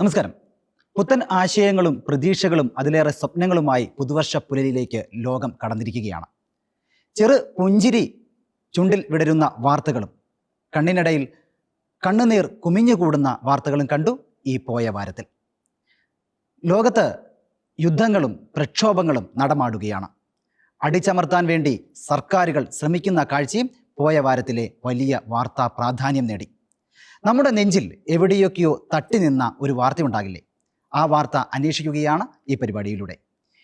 നമസ്കാരം. പുത്തൻ ആശയങ്ങളും പ്രതീക്ഷകളും അതിലേറെ സ്വപ്നങ്ങളുമായി പുതുവർഷ പുലരിയിലേക്ക് ലോകം കടന്നിരിക്കുകയാണ്. ചെറു പുഞ്ചിരി ചുണ്ടിൽ വിടരുന്ന വാർത്തകളും കണ്ണിനിടയിൽ കണ്ണുനീർ കുമിഞ്ഞുകൂടുന്ന വാർത്തകളും കണ്ടു ഈ പോയ വാരത്തിൽ. ലോകത്ത് യുദ്ധങ്ങളും പ്രക്ഷോഭങ്ങളും നടമാടുകയാണ്. അടിച്ചമർത്താൻ വേണ്ടി സർക്കാരുകൾ ശ്രമിക്കുന്ന കാഴ്ചയും പോയ വാരത്തിലെ വലിയ വാർത്താ പ്രാധാന്യം നേടി. നമ്മുടെ നെഞ്ചിൽ എവിടെയൊക്കെയോ തട്ടി നിന്ന ഒരു വാർത്ത ഉണ്ടാകില്ലേ? ആ വാർത്ത അന്വേഷിക്കുകയാണ് ഈ പരിപാടിയിലൂടെ.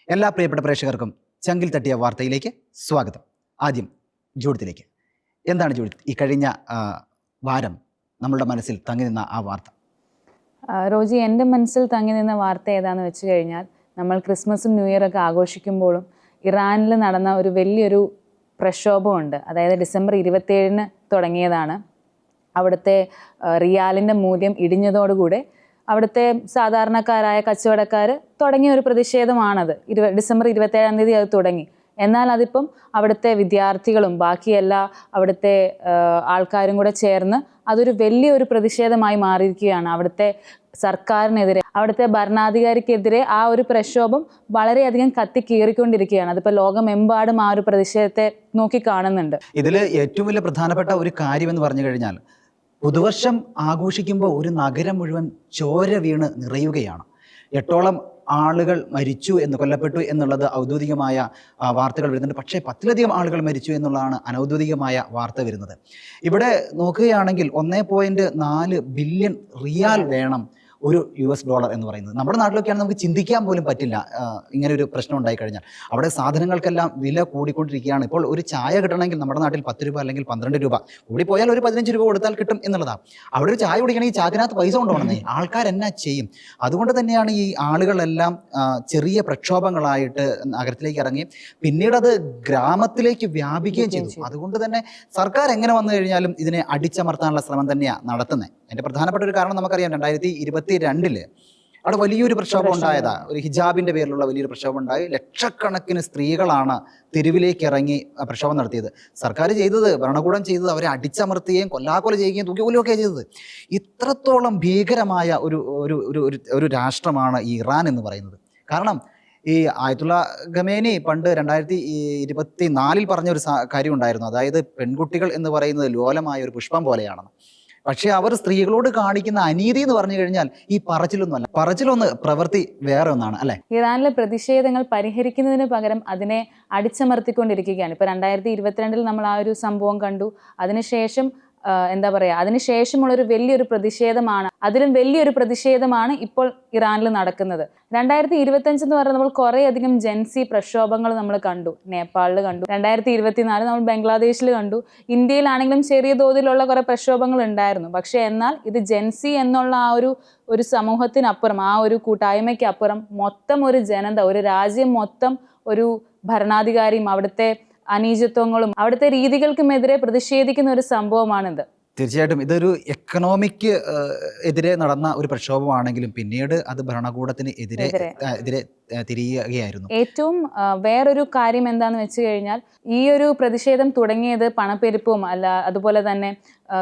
എല്ലാ പ്രിയപ്പെട്ട പ്രേക്ഷകർക്കും ചങ്കിൽ തട്ടിയ വാർത്തയിലേക്ക് സ്വാഗതം. ആദ്യം ജോഡിത്തിലേക്ക്. എന്താണ് ജൂഡിത്ത്? ഈ കഴിഞ്ഞ വാരം നമ്മളുടെ മനസ്സിൽ തങ്ങി നിന്ന ആ വാർത്ത. റോജി എന്റെ മനസ്സിൽ തങ്ങി നിന്ന വാർത്ത ഏതാന്ന് വെച്ച് കഴിഞ്ഞാൽ നമ്മൾ ക്രിസ്മസും ന്യൂ ഇയർ ഒക്കെ ആഘോഷിക്കുമ്പോഴും ഇറാനിൽ നടന്ന ഒരു വലിയൊരു പ്രക്ഷോഭമുണ്ട്. അതായത് ഡിസംബർ ഇരുപത്തേഴിന് തുടങ്ങിയതാണ്. അവിടുത്തെ റിയാലിന്റെ മൂല്യം ഇടിഞ്ഞതോടുകൂടെ അവിടുത്തെ സാധാരണക്കാരായ കച്ചവടക്കാർ തുടങ്ങിയ ഒരു പ്രതിഷേധമാണത്. ഇരുപ ഡിസംബർ ഇരുപത്തേഴാം തീയതി അത് തുടങ്ങി. എന്നാൽ അതിപ്പം അവിടുത്തെ വിദ്യാർത്ഥികളും ബാക്കി എല്ലാ അവിടുത്തെ ആൾക്കാരും കൂടെ ചേർന്ന് അതൊരു വലിയൊരു പ്രതിഷേധമായി മാറിയിരിക്കുകയാണ്. അവിടുത്തെ സർക്കാരിനെതിരെ അവിടുത്തെ ഭരണാധികാരിക്കെതിരെ ആ ഒരു പ്രക്ഷോഭം വളരെയധികം കത്തി കീറിക്കൊണ്ടിരിക്കുകയാണ് അതിപ്പോൾ ലോകമെമ്പാടും ആ ഒരു പ്രതിഷേധത്തെ നോക്കി കാണുന്നുണ്ട്. ഇതിൽ ഏറ്റവും വലിയ പ്രധാനപ്പെട്ട ഒരു കാര്യം എന്ന് പറഞ്ഞു കഴിഞ്ഞാൽ പുതുവർഷം ആഘോഷിക്കുമ്പോൾ ഒരു നഗരം മുഴുവൻ ചോര വീണ് നിറയുകയാണ്. എട്ടോളം ആളുകൾ മരിച്ചു എന്ന് കൊല്ലപ്പെട്ടു എന്നുള്ളത് ഔദ്യോഗികമായ വാർത്തകൾ വരുന്നുണ്ട്. പക്ഷേ പത്തിലധികം ആളുകൾ മരിച്ചു എന്നുള്ളതാണ് അനൗദ്യോഗികമായ വാർത്ത വരുന്നത്. ഇവിടെ നോക്കുകയാണെങ്കിൽ ഒന്നേ ബില്യൺ റിയാൽ വേണം ഒരു യു എസ് ഡോളർ എന്ന് പറയുന്നത്. നമ്മുടെ നാട്ടിലൊക്കെയാണ് നമുക്ക് ചിന്തിക്കാൻ പോലും പറ്റില്ല. ഇങ്ങനെ ഒരു പ്രശ്നം ഉണ്ടായി കഴിഞ്ഞാൽ അവിടെ സാധനങ്ങൾക്കെല്ലാം വില കൂടിക്കൊണ്ടിരിക്കുകയാണ്. ഇപ്പോൾ ഒരു ചായ കിട്ടണമെങ്കിൽ നമ്മുടെ നാട്ടിൽ പത്ത് രൂപ അല്ലെങ്കിൽ പന്ത്രണ്ട് രൂപ. കൂടി പോയാൽ ഒരു പതിനഞ്ച് രൂപ കൊടുത്താൽ കിട്ടും എന്നുള്ളതാണ് അവിടെ ഒരു ചായ കുടിക്കണമെങ്കിൽ ചാക്കിനകത്ത് പൈസ കൊണ്ടുപോകണമെന്നേ ആൾക്കാർ എന്നാ ചെയ്യും? അതുകൊണ്ട് തന്നെയാണ് ഈ ആളുകളെല്ലാം ചെറിയ പ്രക്ഷോഭങ്ങളായിട്ട് നഗരത്തിലേക്ക് ഇറങ്ങി. പിന്നീട് അത് ഗ്രാമത്തിലേക്ക് വ്യാപിക്കുകയും ചെയ്തു. അതുകൊണ്ട് തന്നെ സർക്കാർ എങ്ങനെ വന്നു കഴിഞ്ഞാലും ഇതിനെ അടിച്ചമർത്താനുള്ള ശ്രമം തന്നെയാണ് നടത്തുന്നത് അതിന്റെ പ്രധാനപ്പെട്ട ഒരു കാരണം നമുക്കറിയാം രണ്ടായിരത്തി ഇരുപത്തി രണ്ടിൽ അവിടെ വലിയൊരു പ്രക്ഷോഭം ഉണ്ടായതാ. ഒരു ഹിജാബിന്റെ പേരിലുള്ള വലിയൊരു പ്രക്ഷോഭം ഉണ്ടായി. ലക്ഷക്കണക്കിന് സ്ത്രീകളാണ് തെരുവിലേക്ക് ഇറങ്ങി പ്രക്ഷോഭം നടത്തിയത്. സർക്കാർ ചെയ്തത് ഭരണകൂടം ചെയ്തത് അവരെ അടിച്ചമർത്തുകയും കൊല്ലാക്കൊല ചെയ്യുകയും തൂക്കിക്കൊല്ലുകയൊക്കെ ചെയ്തത്. ഇത്രത്തോളം ഭീകരമായ ഒരു ഒരു ഒരു ഒരു- ഒരു രാഷ്ട്രമാണ് ഈ ഇറാൻ എന്ന് പറയുന്നത്. കാരണം ഈ ആയത്തുള്ള ഖമേനി പണ്ട് രണ്ടായിരത്തി ഇരുപത്തി നാലിൽ പറഞ്ഞ ഒരു കാര്യം ഉണ്ടായിരുന്നു അതായത് പെൺകുട്ടികൾ എന്ന് പറയുന്നത് ലോലമായ ഒരു പുഷ്പം പോലെയാണെന്ന് പക്ഷേ അവർ സ്ത്രീകളോട് കാണിക്കുന്ന അനീതി എന്ന് പറഞ്ഞു കഴിഞ്ഞാൽ ഈ പറച്ചിലൊന്നുമല്ല പറച്ചിലൊന്ന് പ്രവൃത്തി വേറെ ഒന്നാണ് അല്ലെ? ഇറാനിലെ പ്രതിഷേധങ്ങൾ പരിഹരിക്കുന്നതിന് പകരം അതിനെ അടിച്ചമർത്തിക്കൊണ്ടിരിക്കുകയാണ്. ഇപ്പൊ രണ്ടായിരത്തി ഇരുപത്തിരണ്ടിൽ നമ്മൾ ആ ഒരു സംഭവം കണ്ടു. അതിനുശേഷം എന്താ പറയുക അതിനുശേഷമുള്ളൊരു വലിയൊരു പ്രതിഷേധമാണ്. അതിലും വലിയൊരു പ്രതിഷേധമാണ് ഇപ്പോൾ ഇറാനിൽ നടക്കുന്നത്. രണ്ടായിരത്തി ഇരുപത്തഞ്ച് എന്ന് പറയുന്നത് നമ്മൾ കുറേയധികം ജെൻസി പ്രക്ഷോഭങ്ങൾ നമ്മൾ കണ്ടു. നേപ്പാളിൽ കണ്ടു. രണ്ടായിരത്തി ഇരുപത്തിനാല് നമ്മൾ ബംഗ്ലാദേശിൽ കണ്ടു. ഇന്ത്യയിലാണെങ്കിലും ചെറിയ തോതിലുള്ള കുറേ പ്രക്ഷോഭങ്ങൾ ഉണ്ടായിരുന്നു. പക്ഷേ എന്നാൽ ഇത് ജെൻസി എന്നുള്ള ആ ഒരു ഒരു സമൂഹത്തിനപ്പുറം ആ ഒരു കൂട്ടായ്മയ്ക്കപ്പുറം മൊത്തം ഒരു ജനത ഒരു രാജ്യം മൊത്തം ഒരു ഭരണാധികാരിയും അവിടുത്തെ അനീചത്വങ്ങളും അവിടുത്തെ രീതികൾക്കുമെതിരെ പ്രതിഷേധിക്കുന്ന ഒരു സംഭവമാണിത് തീർച്ചയായിട്ടും ഇതൊരു എക്കണോമിക്ക് എതിരെ നടന്ന ഒരു പ്രക്ഷോഭമാണെങ്കിലും പിന്നീട് അത് ഭരണകൂടത്തിന് എതിരെ എതിരെ. തിരിയുകയായിരുന്നു ഏറ്റവും വേറൊരു കാര്യം എന്താണെന്ന് വെച്ച് കഴിഞ്ഞാൽ ഈ ഒരു പ്രതിഷേധം തുടങ്ങിയത് പണപ്പെരുപ്പവും അല്ല അതുപോലെ തന്നെ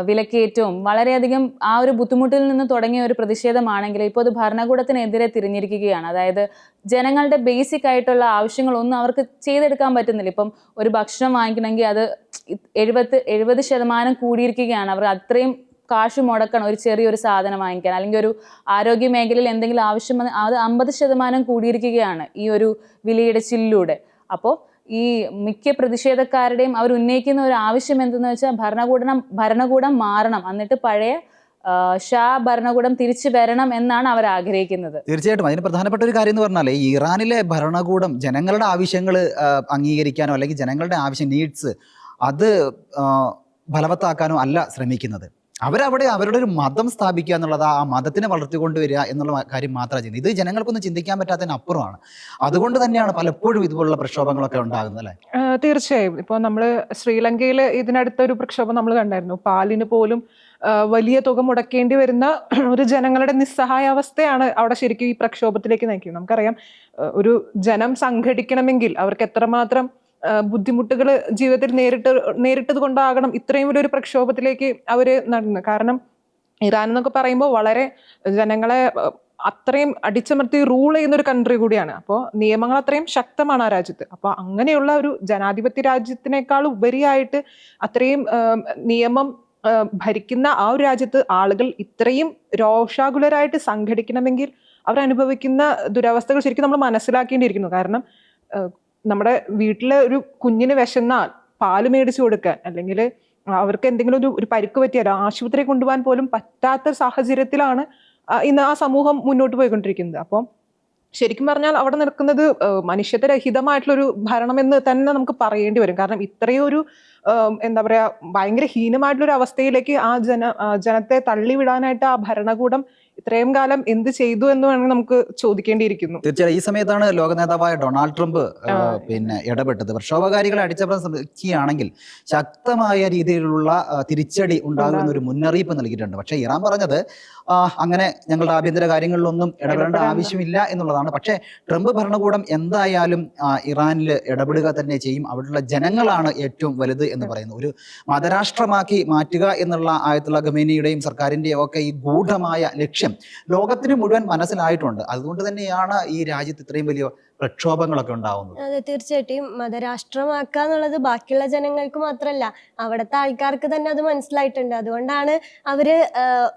വിലക്കയറ്റവും വളരെയധികം ആ ഒരു ബുദ്ധിമുട്ടിൽ നിന്ന് തുടങ്ങിയ ഒരു പ്രതിഷേധമാണെങ്കിൽ ഇപ്പോൾ അത് ഭരണകൂടത്തിനെതിരെ തിരിഞ്ഞിരിക്കുകയാണ്. അതായത് ജനങ്ങളുടെ ബേസിക് ആയിട്ടുള്ള ആവശ്യങ്ങളൊന്നും അവർക്ക് ചെയ്തെടുക്കാൻ പറ്റുന്നില്ല. ഇപ്പം ഒരു ഭക്ഷണം വാങ്ങിക്കണമെങ്കിൽ അത് എഴുപത് എഴുപത് ശതമാനം കൂടിയിരിക്കുകയാണ്. അവർ അത്രയും കാശ് മുടക്കണം ഒരു ചെറിയൊരു സാധനം വാങ്ങിക്കാൻ. അല്ലെങ്കിൽ ഒരു ആരോഗ്യ മേഖലയിൽ എന്തെങ്കിലും ആവശ്യം അത് അമ്പത് ശതമാനം കൂടിയിരിക്കുകയാണ് ഈ ഒരു വിലയിടച്ചിലൂടെ അപ്പോൾ ഈ മിക്ക പ്രതിഷേധക്കാരുടെയും അവർ ഉന്നയിക്കുന്ന ഒരു ആവശ്യം എന്തെന്ന് വെച്ചാൽ ഭരണകൂടം ഭരണകൂടം മാറണം. എന്നിട്ട് പഴയ ഷാ ഭരണകൂടം തിരിച്ചു വരണം എന്നാണ് അവർ ആഗ്രഹിക്കുന്നത്. തീർച്ചയായിട്ടും. അതിന് പ്രധാനപ്പെട്ട ഒരു കാര്യം എന്ന് പറഞ്ഞാൽ ഇറാനിലെ ഭരണകൂടം ജനങ്ങളുടെ ആവശ്യങ്ങൾ അംഗീകരിക്കാനോ അല്ലെങ്കിൽ ജനങ്ങളുടെ ആവശ്യം നീഡ്സ് അത് ഫലവത്താക്കാനോ അല്ല ശ്രമിക്കുന്നത്. അവരവിടെ അവരുടെ ഒരു മതം സ്ഥാപിക്കുക എന്നുള്ളത് ആ മതത്തിനെ വളർത്തിക്കൊണ്ടുവരിക എന്നുള്ള കാര്യം മാത്രമാണ് ചെയ്യുന്നത്. ഇത് ജനങ്ങൾക്കൊന്നും ചിന്തിക്കാൻ പറ്റാത്തതിന് അപ്പുറമാണ്. അതുകൊണ്ട് തന്നെയാണ് പലപ്പോഴും ഇതുപോലുള്ള പ്രക്ഷോഭങ്ങളൊക്കെ ഉണ്ടാകുന്നത് അല്ലേ? തീർച്ചയായും. ഇപ്പോൾ നമ്മൾ ശ്രീലങ്കയിൽ ഇതിനടുത്തൊരു പ്രക്ഷോഭം നമ്മൾ കണ്ടായിരുന്നു. പാലിന് പോലും വലിയ തുക മുടക്കേണ്ടി വരുന്ന ഒരു ജനങ്ങളുടെ നിസ്സഹായാവസ്ഥയാണ് അവിടെ ശരിക്കും ഈ പ്രക്ഷോഭത്തിലേക്ക് നയിക്കുന്നത്. നമുക്കറിയാം ഒരു ജനം സംഘടിക്കണമെങ്കിൽ അവർക്ക് എത്രമാത്രം ബുദ്ധിമുട്ടുകൾ ജീവിതത്തിൽ നേരിട്ട് നേരിട്ടത് കൊണ്ടാകണം ഇത്രയും വലിയൊരു പ്രക്ഷോഭത്തിലേക്ക് അവർ നടന്നു. കാരണം ഇറാൻ എന്നൊക്കെ പറയുമ്പോൾ വളരെ ജനങ്ങളെ അത്രയും അടിച്ചമർത്തി റൂൾ ചെയ്യുന്ന ഒരു കൺട്രി കൂടിയാണ്. അപ്പോൾ നിയമങ്ങൾ അത്രയും ശക്തമാണ് ആ രാജ്യത്ത്. അപ്പോൾ അങ്ങനെയുള്ള ഒരു ജനാധിപത്യ രാജ്യത്തിനേക്കാൾ ഉപരിയായിട്ട് അത്രയും നിയമം ഭരിക്കുന്ന ആ ഒരു രാജ്യത്ത് ആളുകൾ ഇത്രയും രോഷാകുലരായിട്ട് സംഘടിക്കണമെങ്കിൽ അവർ അനുഭവിക്കുന്ന ദുരവസ്ഥകൾ ശരിക്കും നമ്മൾ മനസ്സിലാക്കേണ്ടിയിരിക്കുന്നു. കാരണം നമ്മുടെ വീട്ടിലെ ഒരു കുഞ്ഞിന് വിശന്നാൽ പാൽ മേടിച്ചു കൊടുക്കാൻ. അല്ലെങ്കിൽ അവർക്ക് എന്തെങ്കിലും ഒരു ഒരു പരിക്ക് പറ്റിയാൽ ആശുപത്രി കൊണ്ടുപോകാൻ പോലും പറ്റാത്ത സാഹചര്യത്തിലാണ് ഇന്ന് ആ സമൂഹം മുന്നോട്ട് പോയിക്കൊണ്ടിരിക്കുന്നത്. അപ്പം ശരിക്കും പറഞ്ഞാൽ അവിടെ നിൽക്കുന്നത് മനുഷ്യത്വരഹിതമായിട്ടുള്ളൊരു ഭരണമെന്ന് തന്നെ നമുക്ക് പറയേണ്ടി വരും. കാരണം ഇത്രയും ഒരു എന്താ പറയുക ഭയങ്കര ഹീനമായിട്ടുള്ളൊരു അവസ്ഥയിലേക്ക് ആ ജന ജനത്തെ തള്ളിവിടാനായിട്ട് ആ ഭരണകൂടം ഇത്രയും കാലം എന്ത് ചെയ്തു എന്ന് വേണമെങ്കിൽ നമുക്ക് ചോദിക്കേണ്ടിയിരിക്കുന്നു. തീർച്ചയായും ഈ സമയത്താണ് ലോക നേതാവായ ഡൊണാൾഡ് ട്രംപ്. പിന്നെ ഇടപെട്ടത്. പ്രക്ഷോഭകാരികളെ അടിച്ചമർത്തുകയാണെങ്കിൽ ശക്തമായ രീതിയിലുള്ള തിരിച്ചടി തിരിച്ചടി ഉണ്ടാകുമെന്നൊരു മുന്നറിയിപ്പ് നൽകിയിട്ടുണ്ട്. പക്ഷേ ഇറാൻ പറഞ്ഞത് അങ്ങനെ ഞങ്ങളുടെ ആഭ്യന്തര കാര്യങ്ങളിലൊന്നും ഇടപെടേണ്ട ഇടപെടേണ്ട. ആവശ്യമില്ല എന്നുള്ളതാണ്. പക്ഷേ ട്രംപ് ഭരണകൂടം എന്തായാലും ഇറാനിൽ ഇടപെടുക തന്നെ ചെയ്യും. അവിടെയുള്ള ജനങ്ങളാണ് ഏറ്റവും വലുത് എന്ന് പറയുന്നത്. ഒരു മതരാഷ്ട്രമാക്കി മാറ്റുക എന്നുള്ള ആയത്തുള്ള ഖമേനിയുടെയും സർക്കാരിന്റെയും ഒക്കെ ഈ ഗൂഢമായ ലക്ഷ്യം ലോകത്തിന് മുഴുവൻ മനസ്സിലായിട്ടുണ്ട്. അതുകൊണ്ട് തന്നെയാണ് ഈ രാജ്യത്ത് ഇത്രയും വലിയ പ്രക്ഷോഭങ്ങളൊക്കെ ഉണ്ടാവുന്നത്. അതെ തീർച്ചയായിട്ടും. മതരാഷ്ട്രമാക്കുക എന്നുള്ളത് ബാക്കിയുള്ള ജനങ്ങൾക്ക് മാത്രമല്ല അവിടുത്തെ ആൾക്കാർക്ക് തന്നെ അത് മനസ്സിലായിട്ടുണ്ട്. അതുകൊണ്ടാണ് അവർ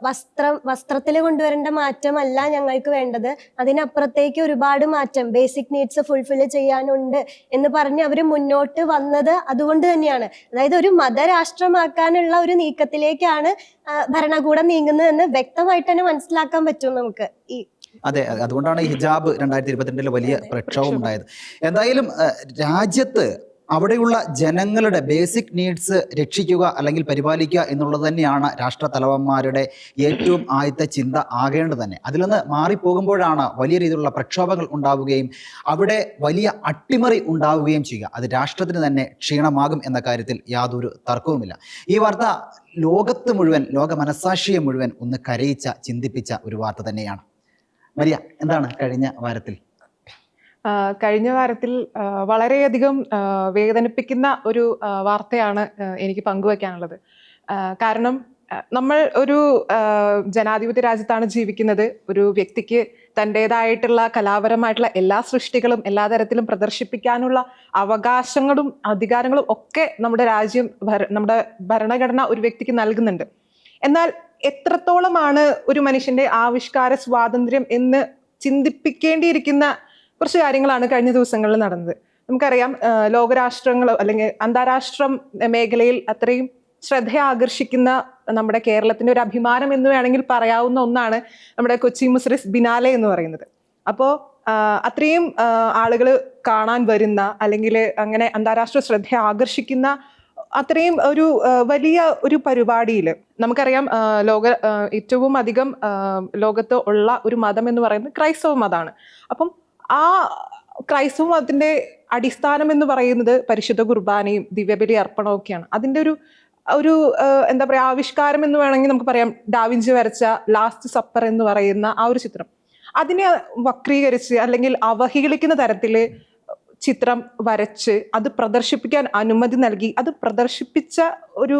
വസ്ത്രം വസ്ത്രത്തിൽ കൊണ്ടുവരേണ്ട മാറ്റമല്ല ഞങ്ങൾക്ക് വേണ്ടത്. അതിനപ്പുറത്തേക്ക് ഒരുപാട് മാറ്റം. ബേസിക് നീഡ്സ് ഫുൾഫിൽ ചെയ്യാനുണ്ട് എന്ന് പറഞ്ഞ് അവർ മുന്നോട്ട് വന്നത് അതുകൊണ്ട് തന്നെയാണ്. അതായത് ഒരു മതരാഷ്ട്രമാക്കാനുള്ള ഒരു നീക്കത്തിലേക്കാണ് ഭരണകൂടം നീങ്ങുന്നതെന്ന് വ്യക്തമായിട്ട് തന്നെ മനസ്സിലാക്കാൻ പറ്റും നമുക്ക് ഈ അതെ അതുകൊണ്ടാണ് ഈ ഹിജാബ് രണ്ടായിരത്തി ഇരുപത്തിരണ്ടിലെ വലിയ പ്രക്ഷോഭം ഉണ്ടായത്. എന്തായാലും രാജ്യത്ത് അവിടെയുള്ള ജനങ്ങളുടെ ബേസിക് നീഡ്സ് രക്ഷിക്കുക അല്ലെങ്കിൽ പരിപാലിക്കുക എന്നുള്ളത് തന്നെയാണ് രാഷ്ട്ര തലവന്മാരുടെ ഏറ്റവും ആദ്യത്തെ ചിന്ത ആകേണ്ടത് തന്നെ. അതിൽ നിന്ന് മാറിപ്പോകുമ്പോഴാണ് വലിയ രീതിയിലുള്ള പ്രക്ഷോഭങ്ങൾ ഉണ്ടാവുകയും അവിടെ വലിയ അട്ടിമറി ഉണ്ടാവുകയും ചെയ്യുക. അത് രാഷ്ട്രത്തിന് തന്നെ ക്ഷീണമാകും എന്ന കാര്യത്തിൽ യാതൊരു തർക്കവുമില്ല. ഈ വാർത്ത ലോകത്ത് മുഴുവൻ ലോക മനസാക്ഷിയെ മുഴുവൻ ഒന്ന് കരയിച്ച ചിന്തിപ്പിച്ച ഒരു വാർത്ത തന്നെയാണ്. മരിയ എന്താണ് കഴിഞ്ഞ വാരത്തിൽ? കഴിഞ്ഞ വാരത്തിൽ വളരെയധികം വേദനിപ്പിക്കുന്ന ഒരു വാർത്തയാണ് എനിക്ക് പങ്കുവെക്കാനുള്ളത്. കാരണം നമ്മൾ ഒരു ജനാധിപത്യ രാജ്യത്താണ് ജീവിക്കുന്നത്. ഒരു വ്യക്തിക്ക് തന്റെതായിട്ടുള്ള കലാപരമായിട്ടുള്ള എല്ലാ സൃഷ്ടികളും എല്ലാ തരത്തിലും പ്രദർശിപ്പിക്കാനുള്ള അവകാശങ്ങളും അധികാരങ്ങളും ഒക്കെ നമ്മുടെ രാജ്യം നമ്മുടെ ഭരണഘടന ഒരു വ്യക്തിക്ക് നൽകുന്നുണ്ട്. എന്നാൽ എത്രത്തോളമാണ് ഒരു മനുഷ്യന്റെ ആവിഷ്കാര സ്വാതന്ത്ര്യം എന്ന് ചിന്തിപ്പിക്കേണ്ടിയിരിക്കുന്ന കുറച്ച് കാര്യങ്ങളാണ് കഴിഞ്ഞ ദിവസങ്ങളിൽ നടന്നത്. നമുക്കറിയാം ലോകരാഷ്ട്രങ്ങൾ അല്ലെങ്കിൽ അന്താരാഷ്ട്ര മേഖലയിൽ അത്രയും ശ്രദ്ധ ആകർഷിക്കുന്ന നമ്മുടെ കേരളത്തിന്റെ ഒരു അഭിമാനം എന്ന് വേണമെങ്കിൽ പറയാവുന്ന ഒന്നാണ് നമ്മുടെ കൊച്ചി മുസ്രിസ് ബിനാലെ എന്ന് പറയുന്നത്. അപ്പോൾ അത്രയും ആളുകൾ കാണാൻ വരുന്ന അല്ലെങ്കിൽ അങ്ങനെ അന്താരാഷ്ട്ര ശ്രദ്ധ ആകർഷിക്കുന്ന അത്രയും ഒരു വലിയ ഒരു പരിപാടിയിൽ നമുക്കറിയാം ലോക ഏറ്റവും അധികം ലോകത്ത് ഉള്ള ഒരു മതം എന്ന് പറയുന്നത് ക്രൈസ്തവ മതമാണ്. അപ്പം ആ ക്രൈസ്തവ മതത്തിന്റെ അടിസ്ഥാനം എന്ന് പറയുന്നത് പരിശുദ്ധ കുർബാനയും ദിവ്യബലി അർപ്പണവും ഒക്കെയാണ്. അതിന്റെ ഒരു ഒരു എന്താ പറയുക ആവിഷ്കാരം എന്ന് വേണമെങ്കിൽ നമുക്ക് പറയാം ഡാവിഞ്ചി വരച്ച ലാസ്റ്റ് സപ്പർ എന്ന് പറയുന്ന ആ ഒരു ചിത്രം. അതിനെ വക്രീകരിച്ച് അല്ലെങ്കിൽ അവഹേളിക്കുന്ന തരത്തിൽ ചിത്രം വരച്ച് അത് പ്രദർശിപ്പിക്കാൻ അനുമതി നൽകി അത് പ്രദർശിപ്പിച്ച ഒരു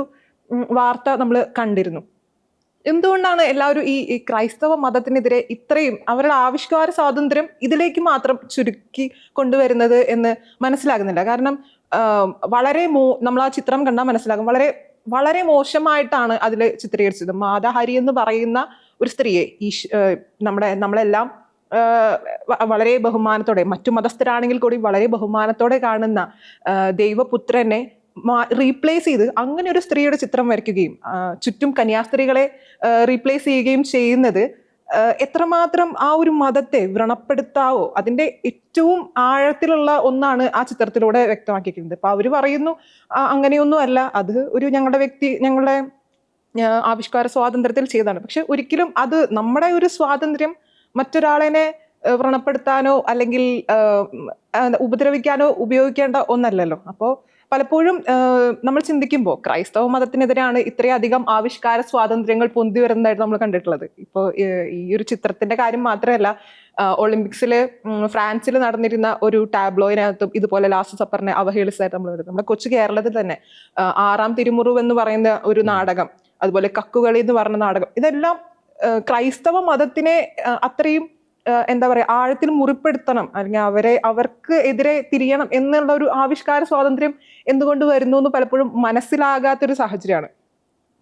വാർത്ത നമ്മൾ കണ്ടിരുന്നു. എന്തുകൊണ്ടാണ് എല്ലാവരും ഈ ക്രൈസ്തവ മതത്തിനെതിരെ ഇത്രയും അവരുടെ ആവിഷ്കാര സ്വാതന്ത്ര്യം ഇതിലേക്ക് മാത്രം ചുരുക്കി കൊണ്ടുവരുന്നത് എന്ന് മനസ്സിലാകുന്നില്ല? കാരണം വളരെ മോ നമ്മൾ ആ ചിത്രം കണ്ടാൽ മനസ്സിലാകും. വളരെ വളരെ മോശമായിട്ടാണ് അതിൽ ചിത്രീകരിച്ചത്. മാതാഹരി എന്ന് പറയുന്ന ഒരു സ്ത്രീയെ ഈ നമ്മുടെ നമ്മളെല്ലാം വളരെ ബഹുമാനത്തോടെ മറ്റു മതസ്ഥരാണെങ്കിൽ കൂടി വളരെ ബഹുമാനത്തോടെ കാണുന്ന ദൈവപുത്രനെ റീപ്ലേസ് ചെയ്ത് അങ്ങനെ ഒരു സ്ത്രീയുടെ ചിത്രം വരയ്ക്കുകയും ചുറ്റും കന്യാസ്ത്രീകളെ റീപ്ലേസ് ചെയ്യുകയും ചെയ്യുന്നത് എത്രമാത്രം ആ ഒരു മതത്തെ വ്രണപ്പെടുത്താവോ അതിന്റെ ഏറ്റവും ആഴത്തിലുള്ള ഒന്നാണ് ആ ചിത്രത്തിലൂടെ വ്യക്തമാക്കിയിരിക്കുന്നത്. അപ്പൊ അവർ പറയുന്നു "ആ, അങ്ങനെയൊന്നും അല്ല അത് ഒരു ഞങ്ങളുടെ വ്യക്തി ഞങ്ങളുടെ ആവിഷ്കാര സ്വാതന്ത്ര്യത്തിൽ ചെയ്തതാണ്. പക്ഷെ ഒരിക്കലും അത് നമ്മുടെ ഒരു സ്വാതന്ത്ര്യം മറ്റൊരാളെ ആ, വ്രണപ്പെടുത്താനോ അല്ലെങ്കിൽ ഉപദ്രവിക്കാനോ ഉപയോഗിക്കേണ്ട ഒന്നല്ലല്ലോ. അപ്പോൾ പലപ്പോഴും നമ്മൾ ചിന്തിക്കുമ്പോൾ ക്രൈസ്തവ മതത്തിനെതിരെയാണ് ഇത്രയധികം ആവിഷ്കാര സ്വാതന്ത്ര്യങ്ങൾ പൊന്തി വരുന്നതായിട്ട് നമ്മൾ കണ്ടിട്ടുള്ളത്. ഇപ്പോൾ ഈ ഒരു ചിത്രത്തിന്റെ കാര്യം മാത്രമല്ല ഒളിമ്പിക്സിൽ ഫ്രാൻസിൽ നടന്നിരുന്ന ഒരു ടാബ്ലോയിനകത്തും ഇതുപോലെ ലാസ്റ്റ് സപ്പറിനെ അവഹേളിച്ചതായിട്ട് നമ്മൾ വരുന്നത് നമ്മുടെ കൊച്ചു കേരളത്തിൽ തന്നെ ആറാം തിരുമുറു എന്ന് പറയുന്ന ഒരു നാടകം അതുപോലെ കക്കുകളി എന്ന് പറഞ്ഞ നാടകം ഇതെല്ലാം ക്രൈസ്തവ മതത്തിനെ അത്രയും എന്താ പറയുക ആഴത്തിൽ മുറിപ്പെടുത്തണം. അല്ലെങ്കിൽ അവരെ അവർക്ക് എതിരെ തിരിയണം എന്നുള്ള ഒരു ആവിഷ്കാര സ്വാതന്ത്ര്യം എന്തുകൊണ്ട് വരുന്നു എന്ന് പലപ്പോഴും മനസ്സിലാകാത്തൊരു സാഹചര്യമാണ്.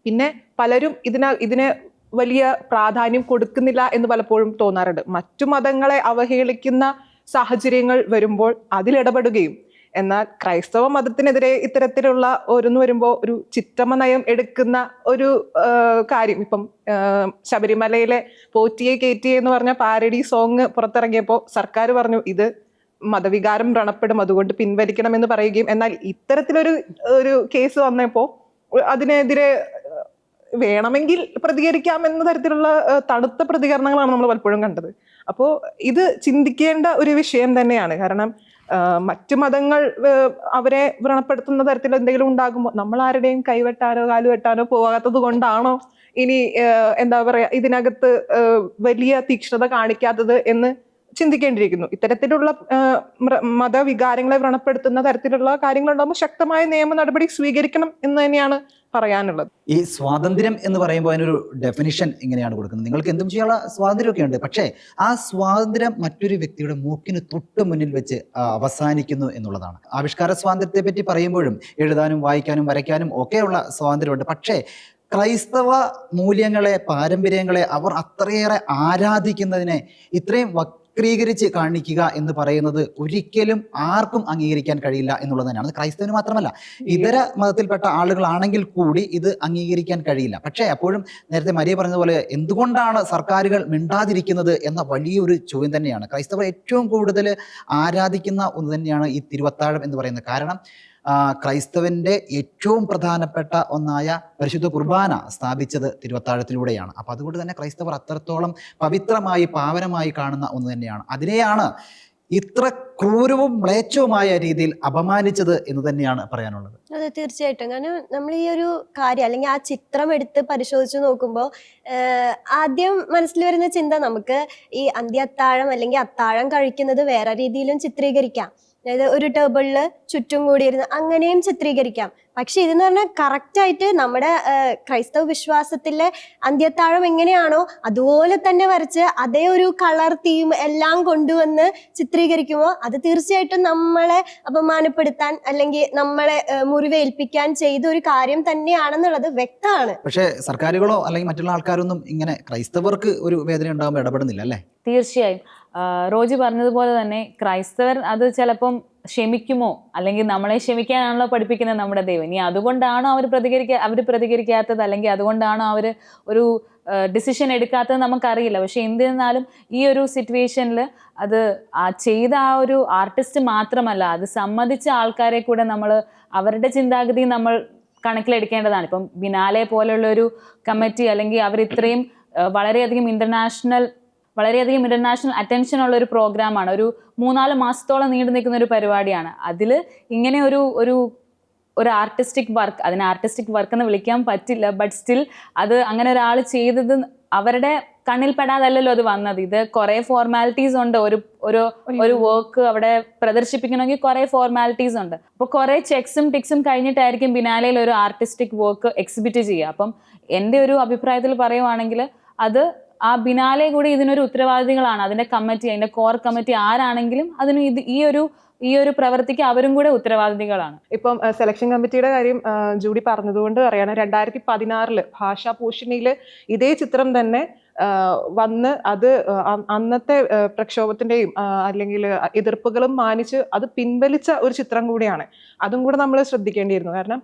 പിന്നെ പലരും ഇതിന ഇതിന് വലിയ പ്രാധാന്യം കൊടുക്കുന്നില്ല എന്ന് പലപ്പോഴും തോന്നാറുണ്ട്. മറ്റു മതങ്ങളെ അവഹേളിക്കുന്ന സാഹചര്യങ്ങൾ വരുമ്പോൾ അതിലിടപെടുകയും എന്നാൽ ക്രൈസ്തവ മതത്തിനെതിരെ ഇത്തരത്തിലുള്ള ഓരോന്ന് വരുമ്പോൾ ഒരു ചിറ്റമ്മ നയം എടുക്കുന്ന ഒരു കാര്യം. ഇപ്പം ശബരിമലയിലെ പോറ്റിയെ കയറ്റിയെ എന്ന് പറഞ്ഞ പാരഡി സോങ് പുറത്തിറങ്ങിയപ്പോൾ സർക്കാർ പറഞ്ഞു ഇത് മതവികാരം വ്രണപ്പെടും അതുകൊണ്ട് പിൻവലിക്കണമെന്ന് പറയുകയും. എന്നാൽ ഇത്തരത്തിലൊരു ഒരു കേസ് വന്നപ്പോൾ അതിനെതിരെ വേണമെങ്കിൽ പ്രതികരിക്കാം എന്ന തരത്തിലുള്ള തണുത്ത പ്രതികരണങ്ങളാണ് നമ്മൾ പലപ്പോഴും കണ്ടത്. അപ്പോൾ ഇത് ചിന്തിക്കേണ്ട ഒരു വിഷയം തന്നെയാണ്. കാരണം മറ്റു മതങ്ങൾ അവരെ വ്രണപ്പെടുത്തുന്ന തരത്തിൽ എന്തെങ്കിലും ഉണ്ടാകുമ്പോൾ നമ്മൾ ആരുടെയും കൈവെട്ടാനോ കാലുവെട്ടാനോ പോകാത്തത് കൊണ്ടാണോ ഇനി എന്താ പറയാ ഇതിനകത്ത് വലിയ തീക്ഷ്ണത കാണിക്കാത്തത് എന്ന് ചിന്തിക്കേണ്ടിയിരിക്കുന്നു. ഇത്തരത്തിലുള്ള മതവികാരങ്ങളെ വ്രണപ്പെടുത്തുന്ന തരത്തിലുള്ള കാര്യങ്ങൾ കാര്യങ്ങളുണ്ടാകുമ്പോൾ ശക്തമായ നിയമ നടപടി സ്വീകരിക്കണം എന്ന് തന്നെയാണ് പറയാനുള്ളത്. ഈ സ്വാതന്ത്ര്യം എന്ന് പറയുമ്പോൾ അതിനൊരു ഡെഫിനിഷൻ ഇങ്ങനെയാണ് കൊടുക്കുന്നത്. നിങ്ങൾക്ക് എന്തും ചെയ്യാനുള്ള സ്വാതന്ത്ര്യമൊക്കെ ഉണ്ട്. പക്ഷേ ആ സ്വാതന്ത്ര്യം മറ്റൊരു വ്യക്തിയുടെ മൂക്കിന് തൊട്ട് മുന്നിൽ വെച്ച് അവസാനിക്കുന്നു എന്നുള്ളതാണ്. ആവിഷ്കാര സ്വാതന്ത്ര്യത്തെ പറ്റി പറയുമ്പോഴും എഴുതാനും വായിക്കാനും വരയ്ക്കാനും ഒക്കെയുള്ള സ്വാതന്ത്ര്യമുണ്ട്. പക്ഷേ ക്രൈസ്തവ മൂല്യങ്ങളെ പാരമ്പര്യങ്ങളെ അവർ അത്രയേറെ ആരാധിക്കുന്നതിനെ ഇത്രയും വക്രീകരിച്ച് കാണിക്കുക എന്ന് പറയുന്നത് ഒരിക്കലും ആർക്കും അംഗീകരിക്കാൻ കഴിയില്ല എന്നുള്ളത് തന്നെയാണ്. അത് ക്രൈസ്തവന് മാത്രമല്ല. ഇതര മതത്തിൽപ്പെട്ട ആളുകളാണെങ്കിൽ കൂടി ഇത് അംഗീകരിക്കാൻ കഴിയില്ല. പക്ഷേ അപ്പോഴും നേരത്തെ മരിയ പറഞ്ഞതുപോലെ എന്തുകൊണ്ടാണ് സർക്കാരുകൾ മിണ്ടാതിരിക്കുന്നത് എന്ന വലിയൊരു ചോദ്യം തന്നെയാണ്. ക്രൈസ്തവർ ഏറ്റവും കൂടുതൽ ആരാധിക്കുന്ന ഒന്ന് തന്നെയാണ് ഈ തിരുവത്താഴം എന്ന് പറയുന്നത്. കാരണം ക്രൈസ്തവന്റെ ഏറ്റവും പ്രധാനപ്പെട്ട ഒന്നായ പരിശുദ്ധ കുർബാന സ്ഥാപിച്ചത് തിരുവത്താഴത്തിലൂടെയാണ്. അപ്പൊ അതുകൊണ്ട് തന്നെ ക്രൈസ്തവർ അത്രത്തോളം പവിത്രമായി പാവനമായി കാണുന്ന ഒന്ന് തന്നെയാണ്. അതിനെയാണ് ഇത്ര ക്രൂരവും മ്ലേച്ഛവുമായ രീതിയിൽ അപമാനിച്ചത് എന്ന് തന്നെയാണ് പറയാനുള്ളത്. അതെ തീർച്ചയായിട്ടും. കാരണം നമ്മൾ ഈ ഒരു കാര്യം അല്ലെങ്കിൽ ആ ചിത്രം എടുത്ത് പരിശോധിച്ച് നോക്കുമ്പോൾ ആദ്യം മനസ്സിൽ വരുന്ന ചിന്ത നമുക്ക് ഈ അന്ത്യത്താഴം അല്ലെങ്കിൽ അത്താഴം കഴിക്കുന്നത് വേറെ രീതിയിലും ചിത്രീകരിക്കാം. അതായത് ഒരു ടേബിളിൽ ചുറ്റും കൂടിയിരുന്ന് അങ്ങനെയും ചിത്രീകരിക്കാം. പക്ഷെ ഇതെന്ന് പറഞ്ഞാൽ കറക്റ്റ് ആയിട്ട് നമ്മുടെ ക്രൈസ്തവ വിശ്വാസത്തിലെ അന്ത്യത്താഴം എങ്ങനെയാണോ അതുപോലെ തന്നെ വരച്ച് അതേ ഒരു കളർ തീം എല്ലാം കൊണ്ടുവന്ന് ചിത്രീകരിക്കുമ്പോൾ അത് തീർച്ചയായിട്ടും നമ്മളെ അപമാനപ്പെടുത്താൻ അല്ലെങ്കിൽ നമ്മളെ മുറിവേൽപ്പിക്കാൻ ചെയ്ത ഒരു കാര്യം തന്നെയാണെന്നുള്ളത് വ്യക്തമാണ്. പക്ഷേ സർക്കാരുകളോ അല്ലെങ്കിൽ മറ്റുള്ള ആൾക്കാരൊന്നും ഇങ്ങനെ ക്രൈസ്തവർക്ക് ഒരു വേദന ഉണ്ടാകുമ്പോൾ ഇടപെടുന്നില്ല അല്ലേ? തീർച്ചയായും. റോജി പറഞ്ഞതുപോലെ തന്നെ ക്രൈസ്തവർ അത് ചിലപ്പം ക്ഷമിക്കുമോ? അല്ലെങ്കിൽ നമ്മളെ ക്ഷമിക്കാനാണല്ലോ പഠിപ്പിക്കുന്നത് നമ്മുടെ ദൈവം. ഇനി അതുകൊണ്ടാണോ അവർ പ്രതികരിക്കാ അവർ പ്രതികരിക്കാത്തത്? അല്ലെങ്കിൽ അതുകൊണ്ടാണോ അവർ ഒരു ഡിസിഷൻ എടുക്കാത്തത് നമുക്കറിയില്ല. പക്ഷെ എന്തിരുന്നാലും ഈ ഒരു സിറ്റുവേഷനിൽ അത് ചെയ്ത ആ ഒരു ആർട്ടിസ്റ്റ് മാത്രമല്ല അത് സമ്മതിച്ച ആൾക്കാരെ കൂടെ നമ്മൾ അവരുടെ ചിന്താഗതി നമ്മൾ കണക്കിലെടുക്കേണ്ടതാണ്. ഇപ്പം ബിനാലെ പോലുള്ള ഒരു കമ്മിറ്റി അല്ലെങ്കിൽ അവർ ഇത്രയും വളരെയധികം ഇന്റർനാഷണൽ വളരെയധികം ഇന്റർനാഷണൽ അറ്റൻഷൻ ഉള്ള ഒരു പ്രോഗ്രാമാണ് ഒരു മൂന്നാൽ മാസത്തോളം നീണ്ടു നിൽക്കുന്ന ഒരു പരിപാടിയാണ്. അതിൽ ഇങ്ങനെ ഒരു ഒരു ഒരു ആർട്ടിസ്റ്റിക് വർക്ക് അതിന് ആർട്ടിസ്റ്റിക് വർക്ക് എന്ന് വിളിക്കാൻ പറ്റില്ല ബട്ട് സ്റ്റിൽ അത് അങ്ങനെ ഒരാൾ ചെയ്തത് അവരുടെ കണ്ണിൽ പെടാതല്ലല്ലോ അത് വന്നത്. ഇത് കുറേ ഫോർമാലിറ്റീസ് ഉണ്ട്. ഒരു ഒരു ഒരു വർക്ക് അവിടെ പ്രദർശിപ്പിക്കണമെങ്കിൽ കുറേ ഫോർമാലിറ്റീസ് ഉണ്ട്. അപ്പോൾ കുറേ ചെക്സും ടിക്സും കഴിഞ്ഞിട്ടായിരിക്കും ബിനാലയിൽ ഒരു ആർട്ടിസ്റ്റിക് വർക്ക് എക്സിബിറ്റ് ചെയ്യുക. അപ്പം എന്റെ ഒരു അഭിപ്രായത്തിൽ പറയുവാണെങ്കിൽ അത് ആ ബിനാലെ കൂടി ഇതിനൊരു ഉത്തരവാദികളാണ്. അതിന്റെ കമ്മിറ്റി അതിന്റെ കോർ കമ്മിറ്റി ആരാണെങ്കിലും അതിന് ഇത് ഈ ഒരു ഈ ഒരു പ്രവൃത്തിക്ക് അവരും കൂടെ ഉത്തരവാദികളാണ്. ഇപ്പം സെലക്ഷൻ കമ്മിറ്റിയുടെ കാര്യം ജൂഡി പറഞ്ഞതുകൊണ്ട് പറയാണ് രണ്ടായിരത്തി പതിനാറിൽ ഭാഷാ ഭൂഷണിയിൽ ഇതേ ചിത്രം തന്നെ വന്ന് അത് അന്നത്തെ പ്രക്ഷോഭത്തിന്റെയും അല്ലെങ്കിൽ എതിർപ്പുകളും മാനിച്ച് അത് പിൻവലിച്ച ഒരു ചിത്രം കൂടിയാണ്. അതും കൂടെ നമ്മൾ ശ്രദ്ധിക്കേണ്ടിയിരുന്നു. കാരണം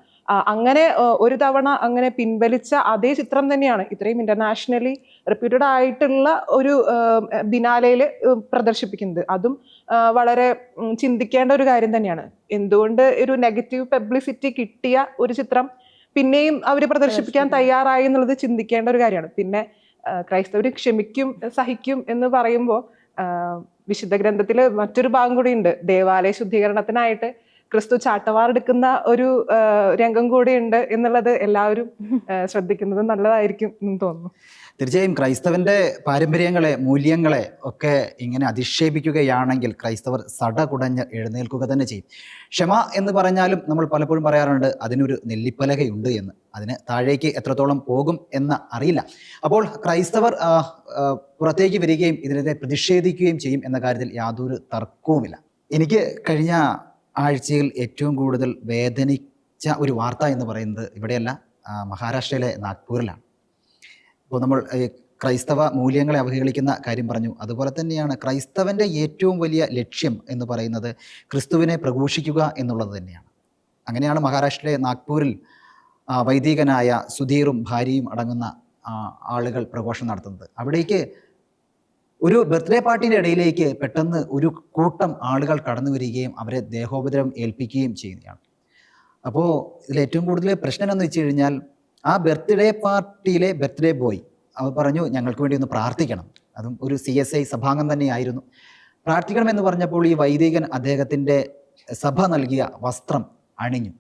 അങ്ങനെ ഒരു തവണ അങ്ങനെ പിൻവലിച്ച അതേ ചിത്രം തന്നെയാണ്. ഇത്രയും ഇന്റർനാഷണലി റെപ്യൂട്ടഡ് ആയിട്ടുള്ള ഒരു ബിനാലയിൽ പ്രദർശിപ്പിക്കുന്നത്. അതും വളരെ ചിന്തിക്കേണ്ട ഒരു കാര്യം തന്നെയാണ്. എന്തുകൊണ്ട് ഒരു നെഗറ്റീവ് പബ്ലിസിറ്റി കിട്ടിയ ഒരു ചിത്രം പിന്നെയും അവർ പ്രദർശിപ്പിക്കാൻ തയ്യാറായി എന്നുള്ളത് ചിന്തിക്കേണ്ട ഒരു കാര്യമാണ്. പിന്നെ ക്രൈസ്തവർ ക്ഷമിക്കും സഹിക്കും എന്ന് പറയുമ്പോൾ വിശുദ്ധ ഗ്രന്ഥത്തിൽ മറ്റൊരു ഭാഗം കൂടി ഉണ്ട്. ദേവാലയ ശുദ്ധീകരണത്തിനായിട്ട് ക്രിസ്തു ചാട്ടവാറെടുക്കുന്ന ഒരു രംഗം കൂടിയുണ്ട് എന്നുള്ളത് എല്ലാവരും ശ്രദ്ധിക്കുന്നത് നല്ലതായിരിക്കും എന്ന് തോന്നുന്നു. തീർച്ചയായും ക്രൈസ്തവന്റെ പാരമ്പര്യങ്ങളെ മൂല്യങ്ങളെ ഒക്കെ ഇങ്ങനെ അധിക്ഷേപിക്കുകയാണെങ്കിൽ ക്രൈസ്തവർ സട കുടഞ്ഞ് എഴുന്നേൽക്കുക തന്നെ ചെയ്യും. ക്ഷമ എന്ന് പറഞ്ഞാലും നമ്മൾ പലപ്പോഴും പറയാറുണ്ട് അതിനൊരു നെല്ലിപ്പലകയുണ്ട് എന്ന്. അതിന് താഴേക്ക് എത്രത്തോളം പോകും എന്ന് അറിയില്ല. അപ്പോൾ ക്രൈസ്തവർ പുറത്തേക്ക് വരികയും ഇതിനെതിരെ പ്രതിഷേധിക്കുകയും ചെയ്യും എന്ന കാര്യത്തിൽ യാതൊരു തർക്കവുമില്ല. എനിക്ക് കഴിഞ്ഞ ആഴ്ചയിൽ ഏറ്റവും കൂടുതൽ വേദനിച്ച ഒരു വാർത്ത എന്ന് പറയുന്നത് ഇവിടെയല്ല മഹാരാഷ്ട്രയിലെ നാഗ്പൂരിലാണ്. ഇപ്പോൾ നമ്മൾ ക്രൈസ്തവ മൂല്യങ്ങളെ അവഹേളിക്കുന്ന കാര്യം പറഞ്ഞു. അതുപോലെ തന്നെയാണ് ക്രൈസ്തവന്റെ ഏറ്റവും വലിയ ലക്ഷ്യം എന്ന് പറയുന്നത് ക്രിസ്തുവിനെ പ്രഘോഷിക്കുക എന്നുള്ളത് തന്നെയാണ്. അങ്ങനെയാണ് മഹാരാഷ്ട്രയിലെ നാഗ്പൂരിൽ വൈദികനായ സുധീറും ഭാര്യയും അടങ്ങുന്ന ആളുകൾ പ്രഘോഷണം നടത്തുന്നത്. അവിടേക്ക് ഒരു ബർത്ത്ഡേ പാർട്ടിയുടെ ഇടയിലേക്ക് പെട്ടെന്ന് ഒരു കൂട്ടം ആളുകൾ കടന്നു വരികയും അവരെ ദേഹോപദ്രം ഏൽപ്പിക്കുകയും ചെയ്യുന്നതാണ്. അപ്പോൾ ഇതിൽ ഏറ്റവും കൂടുതൽ പ്രശ്നം എന്ന് വെച്ച് കഴിഞ്ഞാൽ ആ ബർത്ത്ഡേ പാർട്ടിയിലെ ബർത്ത്ഡേ ബോയ് അവർ പറഞ്ഞു ഞങ്ങൾക്ക് വേണ്ടി ഒന്ന് പ്രാർത്ഥിക്കണം. അതും ഒരു സി എസ് ഐ സഭാംഗം തന്നെയായിരുന്നു. പ്രാർത്ഥിക്കണം എന്ന് പറഞ്ഞപ്പോൾ ഈ വൈദികൻ അദ്ദേഹത്തിന്റെ സഭ നൽകിയ വസ്ത്രം അണിഞ്ഞു.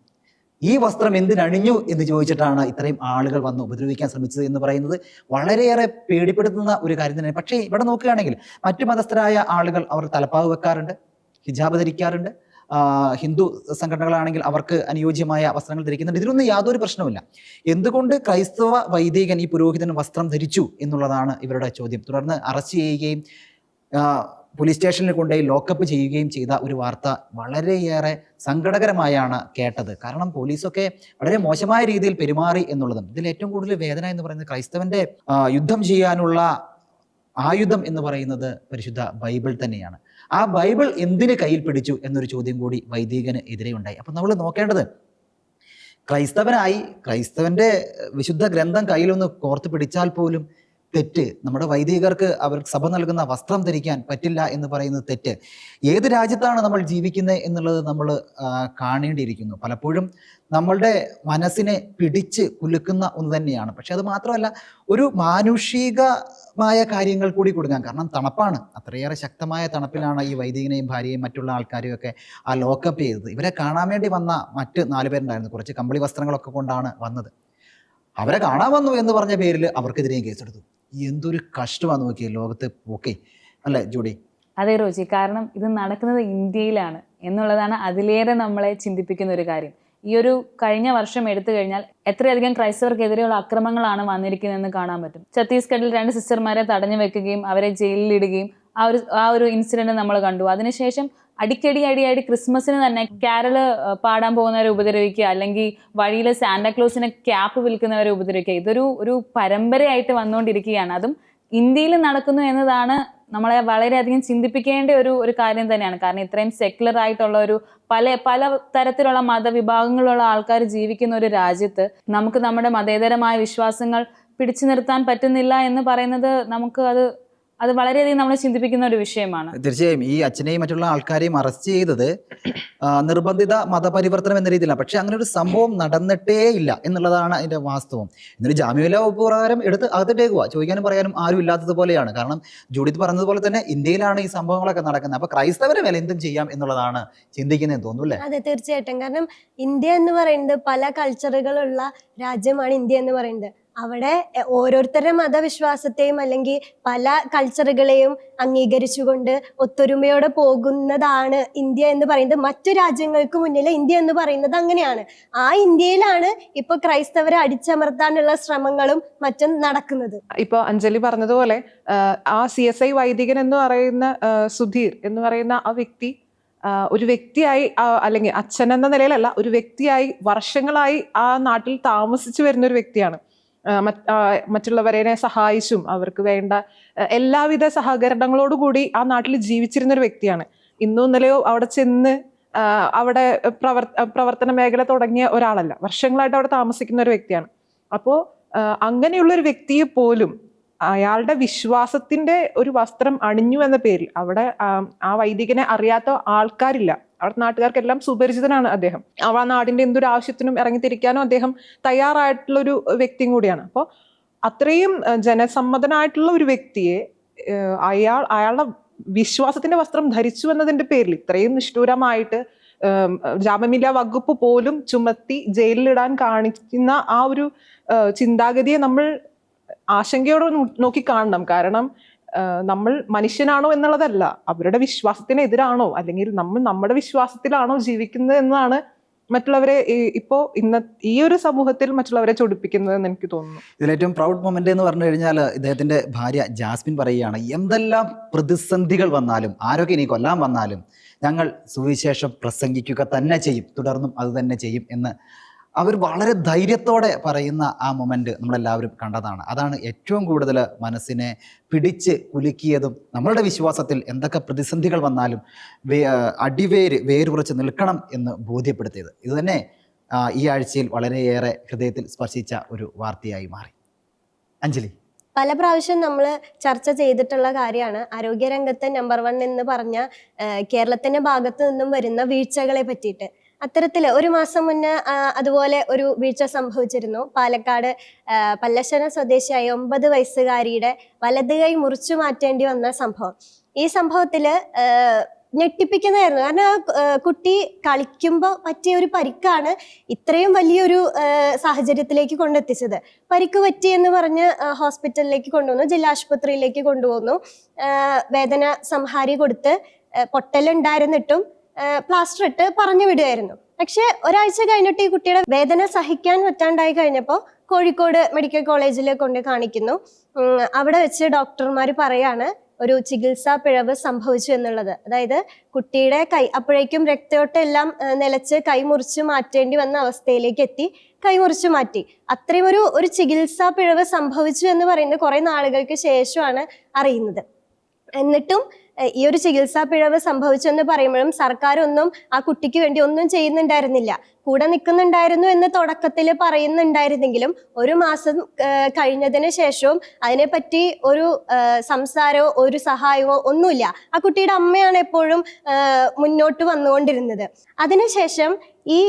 ഈ വസ്ത്രം എന്തിനണിഞ്ഞു എന്ന് ചോദിച്ചിട്ടാണ് ഇത്രയും ആളുകൾ വന്ന് ഉപദ്രവിക്കാൻ ശ്രമിച്ചത് എന്ന് പറയുന്നത്. വളരെയേറെ പേടിപ്പെടുത്തുന്ന ഒരു കാര്യം തന്നെ പക്ഷേ ഇവിടെ നോക്കുകയാണെങ്കിൽ മറ്റു മതസ്ഥരായ ആളുകൾ അവർ തലപ്പാവ് വെക്കാറുണ്ട് ഹിജാബ് ധരിക്കാറുണ്ട്. ഹിന്ദു സംഘടനകളാണെങ്കിൽ അവർക്ക് അനുയോജ്യമായ വസ്ത്രങ്ങൾ ധരിക്കുന്നുണ്ട്. ഇതിനൊന്നും യാതൊരു പ്രശ്നവുമില്ല. എന്തുകൊണ്ട് ക്രൈസ്തവ വൈദികൻ ഈ പുരോഹിതൻ വസ്ത്രം ധരിച്ചു എന്നുള്ളതാണ് ഇവരുടെ ചോദ്യം. തുടർന്ന് അറസ്റ്റ് ചെയ്യുകയും പോലീസ് സ്റ്റേഷനിൽ കൊണ്ടുപോയി ലോക്കപ്പ് ചെയ്യുകയും ചെയ്ത ഒരു വാർത്ത വളരെയേറെ സങ്കടകരമായാണ് കേട്ടത്. കാരണം പോലീസൊക്കെ വളരെ മോശമായ രീതിയിൽ പെരുമാറി എന്നുള്ളതും ഇതിൽ ഏറ്റവും കൂടുതൽ വേദന എന്ന് പറയുന്നത് ക്രൈസ്തവന്റെ യുദ്ധം ചെയ്യാനുള്ള ആയുധം എന്ന് പറയുന്നത് പരിശുദ്ധ ബൈബിൾ തന്നെയാണ്. ആ ബൈബിൾ എന്തിന് കയ്യിൽ പിടിച്ചു എന്നൊരു ചോദ്യം കൂടി വൈദികന് എതിരെ ഉണ്ടായി. അപ്പം നമ്മൾ നോക്കേണ്ടത് ക്രൈസ്തവനായി ക്രൈസ്തവന്റെ വിശുദ്ധ ഗ്രന്ഥം കയ്യിലൊന്ന് കോർത്ത് പിടിച്ചാൽ പോലും തെറ്റ്. നമ്മുടെ വൈദികർക്ക് അവർ സഭ നൽകുന്ന വസ്ത്രം ധരിക്കാൻ പറ്റില്ല എന്ന് പറയുന്നത് തെറ്റ്. ഏത് രാജ്യത്താണ് നമ്മൾ ജീവിക്കുന്നത് എന്നുള്ളത് നമ്മൾ കാണേണ്ടിയിരിക്കുന്നു. പലപ്പോഴും നമ്മളുടെ മനസ്സിനെ പിടിച്ച് കുലുക്കുന്ന ഒന്ന് തന്നെയാണ്. പക്ഷെ അത് മാത്രമല്ല ഒരു മാനുഷികമായ കാര്യങ്ങൾ കൂടി കൊടുക്കാം. കാരണം തണുപ്പാണ്. അത്രയേറെ ശക്തമായ തണുപ്പിലാണ് ഈ വൈദികനെയും ഭാര്യയും മറ്റുള്ള ആൾക്കാരെയും ഒക്കെ ആ ലോക്കപ്പ് ചെയ്തത്. ഇവരെ കാണാൻ വേണ്ടി വന്ന മറ്റ് നാല് പേരുണ്ടായിരുന്നു. കുറച്ച് കമ്പിളി വസ്ത്രങ്ങളൊക്കെ കൊണ്ടാണ് വന്നത്. അവരെ കാണാൻ വന്നു എന്ന് പറഞ്ഞ പേരിൽ അവർക്കെതിരെയും കേസെടുത്തു എന്തൊരു കഷ്ടമാണ് നോക്കിയേ ലോകത്തെ. ഓക്കെ. അല്ലേ ജോഡി? അതെ റോജി. കാരണം ഇത് നടക്കുന്നത് ഇന്ത്യയിലാണ് എന്നുള്ളതാണ് അതിലേറെ നമ്മളെ ചിന്തിപ്പിക്കുന്ന ഒരു കാര്യം. ഈ ഒരു കഴിഞ്ഞ വർഷം എടുത്തു കഴിഞ്ഞാൽ എത്രയധികം ക്രൈസ്തവർക്കെതിരെയുള്ള അക്രമങ്ങളാണ് വന്നിരിക്കുന്നതെന്ന് കാണാൻ പറ്റും. ഛത്തീസ്ഗഡിൽ രണ്ട് സിസ്റ്റർമാരെ തടഞ്ഞു വെക്കുകയും അവരെ ജയിലിലിടുകയും ആ ഒരു ആ ഒരു ഇൻസിഡന്റ് നമ്മൾ കണ്ടു. അതിനുശേഷം അടിക്കടി അടിയായിട്ട് ക്രിസ്മസിന് തന്നെ കാരൾ പാടാൻ പോകുന്നവരെ ഉപദ്രവിക്കുക അല്ലെങ്കിൽ വഴിയിൽ സാന്റാക്ലോസിനെ ക്യാപ്പ് വിൽക്കുന്നവരെ ഉപദ്രവിക്കുക. ഇതൊരു ഒരു പരമ്പരയായിട്ട് വന്നുകൊണ്ടിരിക്കുകയാണ്. അതും ഇന്ത്യയിൽ നടക്കുന്നു എന്നതാണ് നമ്മളെ വളരെയധികം ചിന്തിപ്പിക്കേണ്ട ഒരു ഒരു കാര്യം തന്നെയാണ്. കാരണം ഇത്രയും സെക്യുലർ ആയിട്ടുള്ള ഒരു പല പല തരത്തിലുള്ള മതവിഭാഗങ്ങളുള്ള ആൾക്കാർ ജീവിക്കുന്ന ഒരു രാജ്യത്ത് നമുക്ക് നമ്മുടെ മതേതരമായ വിശ്വാസങ്ങൾ പിടിച്ചു നിർത്താൻ പറ്റുന്നില്ല എന്ന് പറയുന്നത് നമുക്ക് അത് അത് വളരെയധികം നമ്മളെ ചിന്തിപ്പിക്കുന്ന ഒരു വിഷയമാണ്. തീർച്ചയായും ഈ അച്ഛനെയും മറ്റുള്ള ആൾക്കാരെയും അറസ്റ്റ് ചെയ്തത് നിർബന്ധിത മതപരിവർത്തനം എന്ന രീതിയിലാണ് പക്ഷെ അങ്ങനെ ഒരു സംഭവം നടന്നിട്ടേ ഇല്ല എന്നുള്ളതാണ് അതിന്റെ വാസ്തവം. എന്നൊരു ജാമ്യമില്ല വകുപ്പ് പ്രകാരം എടുത്ത് പോവാ ചോദിക്കാനും പറയാനും ആരും ഇല്ലാത്തതുപോലെയാണ് കാരണം ജൂഡിത്ത് പറഞ്ഞതുപോലെ തന്നെ ഇന്ത്യയിലാണ് ഈ സംഭവങ്ങളൊക്കെ നടക്കുന്നത്. അപ്പൊ ക്രൈസ്തവരെ വില എന്തും ചെയ്യാം എന്നുള്ളതാണ് ചിന്തിക്കുന്നത് തോന്നുന്നു അല്ലേ? അതെ തീർച്ചയായിട്ടും. കാരണം ഇന്ത്യ എന്ന് പറയുന്നത് പല കൾച്ചറുകളുള്ള രാജ്യമാണ് ഇന്ത്യ എന്ന് പറയുന്നത്. അവിടെ ഓരോരുത്തരുടെ മതവിശ്വാസത്തെയും അല്ലെങ്കിൽ പല കൾച്ചറുകളെയും അംഗീകരിച്ചുകൊണ്ട് ഒത്തൊരുമയോടെ പോകുന്നതാണ് ഇന്ത്യ എന്ന് പറയുന്നത്. മറ്റു രാജ്യങ്ങൾക്ക് മുന്നിൽ ഇന്ത്യ എന്ന് പറയുന്നത് അങ്ങനെയാണ്. ആ ഇന്ത്യയിലാണ് ഇപ്പൊ ക്രൈസ്തവരെ അടിച്ചമർത്താനുള്ള ശ്രമങ്ങളും മറ്റും നടക്കുന്നത്. ഇപ്പൊ അഞ്ജലി പറഞ്ഞതുപോലെ ആ സി എസ് ഐ വൈദികൻ എന്ന് പറയുന്ന സുധീർ എന്ന് പറയുന്ന ആ വ്യക്തി ഒരു വ്യക്തിയായി അല്ലെങ്കിൽ അച്ഛൻ എന്ന നിലയിലല്ല ഒരു വ്യക്തിയായി വർഷങ്ങളായി ആ നാട്ടിൽ താമസിച്ചു വരുന്ന ഒരു വ്യക്തിയാണ്. മറ്റുള്ളവരെ സഹായിച്ചും അവർക്ക് വേണ്ട എല്ലാവിധ സഹകരണങ്ങളോടുകൂടി ആ നാട്ടിൽ ജീവിച്ചിരുന്ന ഒരു വ്യക്തിയാണ്. ഇന്നും ഇന്നലെയോ അവിടെ ചെന്ന് അവിടെ പ്രവർ പ്രവർത്തന മേഖല തുടങ്ങിയ ഒരാളല്ല. വർഷങ്ങളായിട്ട് അവിടെ താമസിക്കുന്ന ഒരു വ്യക്തിയാണ്. അപ്പോൾ അങ്ങനെയുള്ള ഒരു വ്യക്തിയെ പോലും അയാളുടെ വിശ്വാസത്തിന്റെ ഒരു വസ്ത്രം അണിഞ്ഞു എന്ന പേരിൽ അവിടെ ആ വൈദികനെ അറിയാത്ത ആൾക്കാരില്ല. അവിടെ നാട്ടുകാർക്കെല്ലാം സുപരിചിതനാണ് അദ്ദേഹം. ആ നാടിന്റെ എന്തൊരു ആവശ്യത്തിനും ഇറങ്ങിത്തിരിക്കാനും അദ്ദേഹം തയ്യാറായിട്ടുള്ള ഒരു വ്യക്തിയും കൂടിയാണ്. അപ്പോൾ അത്രയും ജനസമ്മതനായിട്ടുള്ള ഒരു വ്യക്തിയെ അയാൾ അയാളുടെ വിശ്വാസത്തിന്റെ വസ്ത്രം ധരിച്ചു എന്നതിന്റെ പേരിൽ ഇത്രയും നിഷ്ഠൂരമായിട്ട് ജാമ്യമില്ല വകുപ്പ് പോലും ചുമത്തി ജയിലിലിടാൻ കാണിക്കുന്ന ആ ഒരു ചിന്താഗതിയെ നമ്മൾ ആശങ്കയോടെ നോക്കി കാണണം. കാരണം നമ്മൾ മനുഷ്യനാണോ എന്നുള്ളതല്ല. അവരുടെ വിശ്വാസത്തിന് എതിരാണോ അല്ലെങ്കിൽ നമ്മൾ നമ്മുടെ വിശ്വാസത്തിലാണോ ജീവിക്കുന്നത് എന്നാണ് മറ്റുള്ളവരെ ഇപ്പോ ഇന്ന ഈ ഒരു സമൂഹത്തിൽ മറ്റുള്ളവരെ ചൊടിപ്പിക്കുന്നത് എന്ന് എനിക്ക് തോന്നുന്നു. ഇതിൽ ഏറ്റവും പ്രൗഡ് മൊമെന്റ് എന്ന് പറഞ്ഞു കഴിഞ്ഞാൽ ഇദ്ദേഹത്തിന്റെ ഭാര്യ ജാസ്മിൻ പറയുകയാണ് എന്തെല്ലാം പ്രതിസന്ധികൾ വന്നാലും ആരൊക്കെ ഇനി കൊല്ലാൻ വന്നാലും ഞങ്ങൾ സുവിശേഷം പ്രസംഗിക്കുക തന്നെ ചെയ്യും. തുടർന്നും അത് തന്നെ ചെയ്യും എന്ന് അവർ വളരെ ധൈര്യത്തോടെ പറയുന്ന ആ മൊമെന്റ് നമ്മളെല്ലാവരും കണ്ടതാണ്. അതാണ് ഏറ്റവും കൂടുതൽ മനസ്സിനെ പിടിച്ച് കുലുക്കിയതും നമ്മളുടെ വിശ്വാസത്തിൽ എന്തൊക്കെ പ്രതിസന്ധികൾ വന്നാലും വേ അടിവേര് വേരുറച്ച് നിൽക്കണം എന്ന് ബോധ്യപ്പെടുത്തിയത്. ഇതുതന്നെ ഈ ആഴ്ചയിൽ വളരെയേറെ ഹൃദയത്തിൽ സ്പർശിച്ച ഒരു വാർത്തയായി മാറി. അഞ്ജലി. പല പ്രാവശ്യം നമ്മൾ ചർച്ച ചെയ്തിട്ടുള്ള കാര്യമാണ്. ആരോഗ്യരംഗത്തെ നമ്പർ വൺ എന്ന് പറഞ്ഞ കേരളത്തിന്റെ ഭാഗത്ത് നിന്നും വരുന്ന വീഴ്ചകളെ പറ്റിയിട്ട്. അത്തരത്തിൽ ഒരു മാസം മുന്നേ അതുപോലെ ഒരു വീഴ്ച സംഭവിച്ചിരുന്നു. പാലക്കാട് പല്ലശ്ശന സ്വദേശിയായ ഒമ്പത് വയസ്സുകാരിയുടെ വലത് കൈ മുറിച്ചു മാറ്റേണ്ടി വന്ന സംഭവം. ഈ സംഭവത്തിൽ ആ, ഞെട്ടിപ്പിക്കുന്നതായിരുന്നു. കാരണം ആ കുട്ടി കളിക്കുമ്പോൾ പറ്റിയ ഒരു പരിക്കാണ് ഇത്രയും വലിയൊരു സാഹചര്യത്തിലേക്ക് കൊണ്ടെത്തിച്ചത്. പരിക്ക് പറ്റി എന്ന് പറഞ്ഞ് ഹോസ്പിറ്റലിലേക്ക് കൊണ്ടുവന്നു ജില്ലാ ആശുപത്രിയിലേക്ക് കൊണ്ടുപോന്നു വേദന സംഹാരി കൊടുത്ത് പൊട്ടലുണ്ടായിരുന്നിട്ടും പ്ലാസ്റ്റർ ഇട്ട് പറഞ്ഞു വിടുമായിരുന്നു പക്ഷെ ഒരാഴ്ച കഴിഞ്ഞിട്ട് ഈ കുട്ടിയുടെ വേദന സഹിക്കാൻ പറ്റാണ്ടായി കഴിഞ്ഞപ്പോൾ കോഴിക്കോട് മെഡിക്കൽ കോളേജിൽ കൊണ്ട് കാണിക്കുന്നു. അവിടെ വെച്ച് ഡോക്ടർമാർ പറയാണ് ഒരു ചികിത്സാ പിഴവ് സംഭവിച്ചു എന്നുള്ളത്. അതായത് കുട്ടിയുടെ കൈ അപ്പോഴേക്കും രക്തയോട്ടം എല്ലാം നിലച്ച് കൈ മുറിച്ച് മാറ്റേണ്ടി വന്ന അവസ്ഥയിലേക്ക് എത്തി കൈ മുറിച്ച് മാറ്റി. അത്രയും ഒരു ഒരു ചികിത്സാ പിഴവ് സംഭവിച്ചു എന്ന് പറയുന്നത് കുറെ നാളുകൾക്ക് ശേഷമാണ് അറിയുന്നത്. എന്നിട്ടും ഈ ഒരു ചികിത്സാ പിഴവ് സംഭവിച്ചെന്ന് പറയുമ്പോഴും സർക്കാർ ഒന്നും ആ കുട്ടിക്ക് വേണ്ടി ഒന്നും ചെയ്യുന്നുണ്ടായിരുന്നില്ല. കൂടെ നിൽക്കുന്നുണ്ടായിരുന്നു എന്ന് തുടക്കത്തിൽ പറയുന്നുണ്ടായിരുന്നെങ്കിലും ഒരു മാസം കഴിഞ്ഞതിന് ശേഷവും അതിനെപ്പറ്റി ഒരു സംസാരമോ ഒരു സഹായമോ ഒന്നുമില്ല. ആ കുട്ടിയുടെ അമ്മയാണ് എപ്പോഴും മുന്നോട്ട് വന്നുകൊണ്ടിരുന്നത്. അതിനുശേഷം ഈ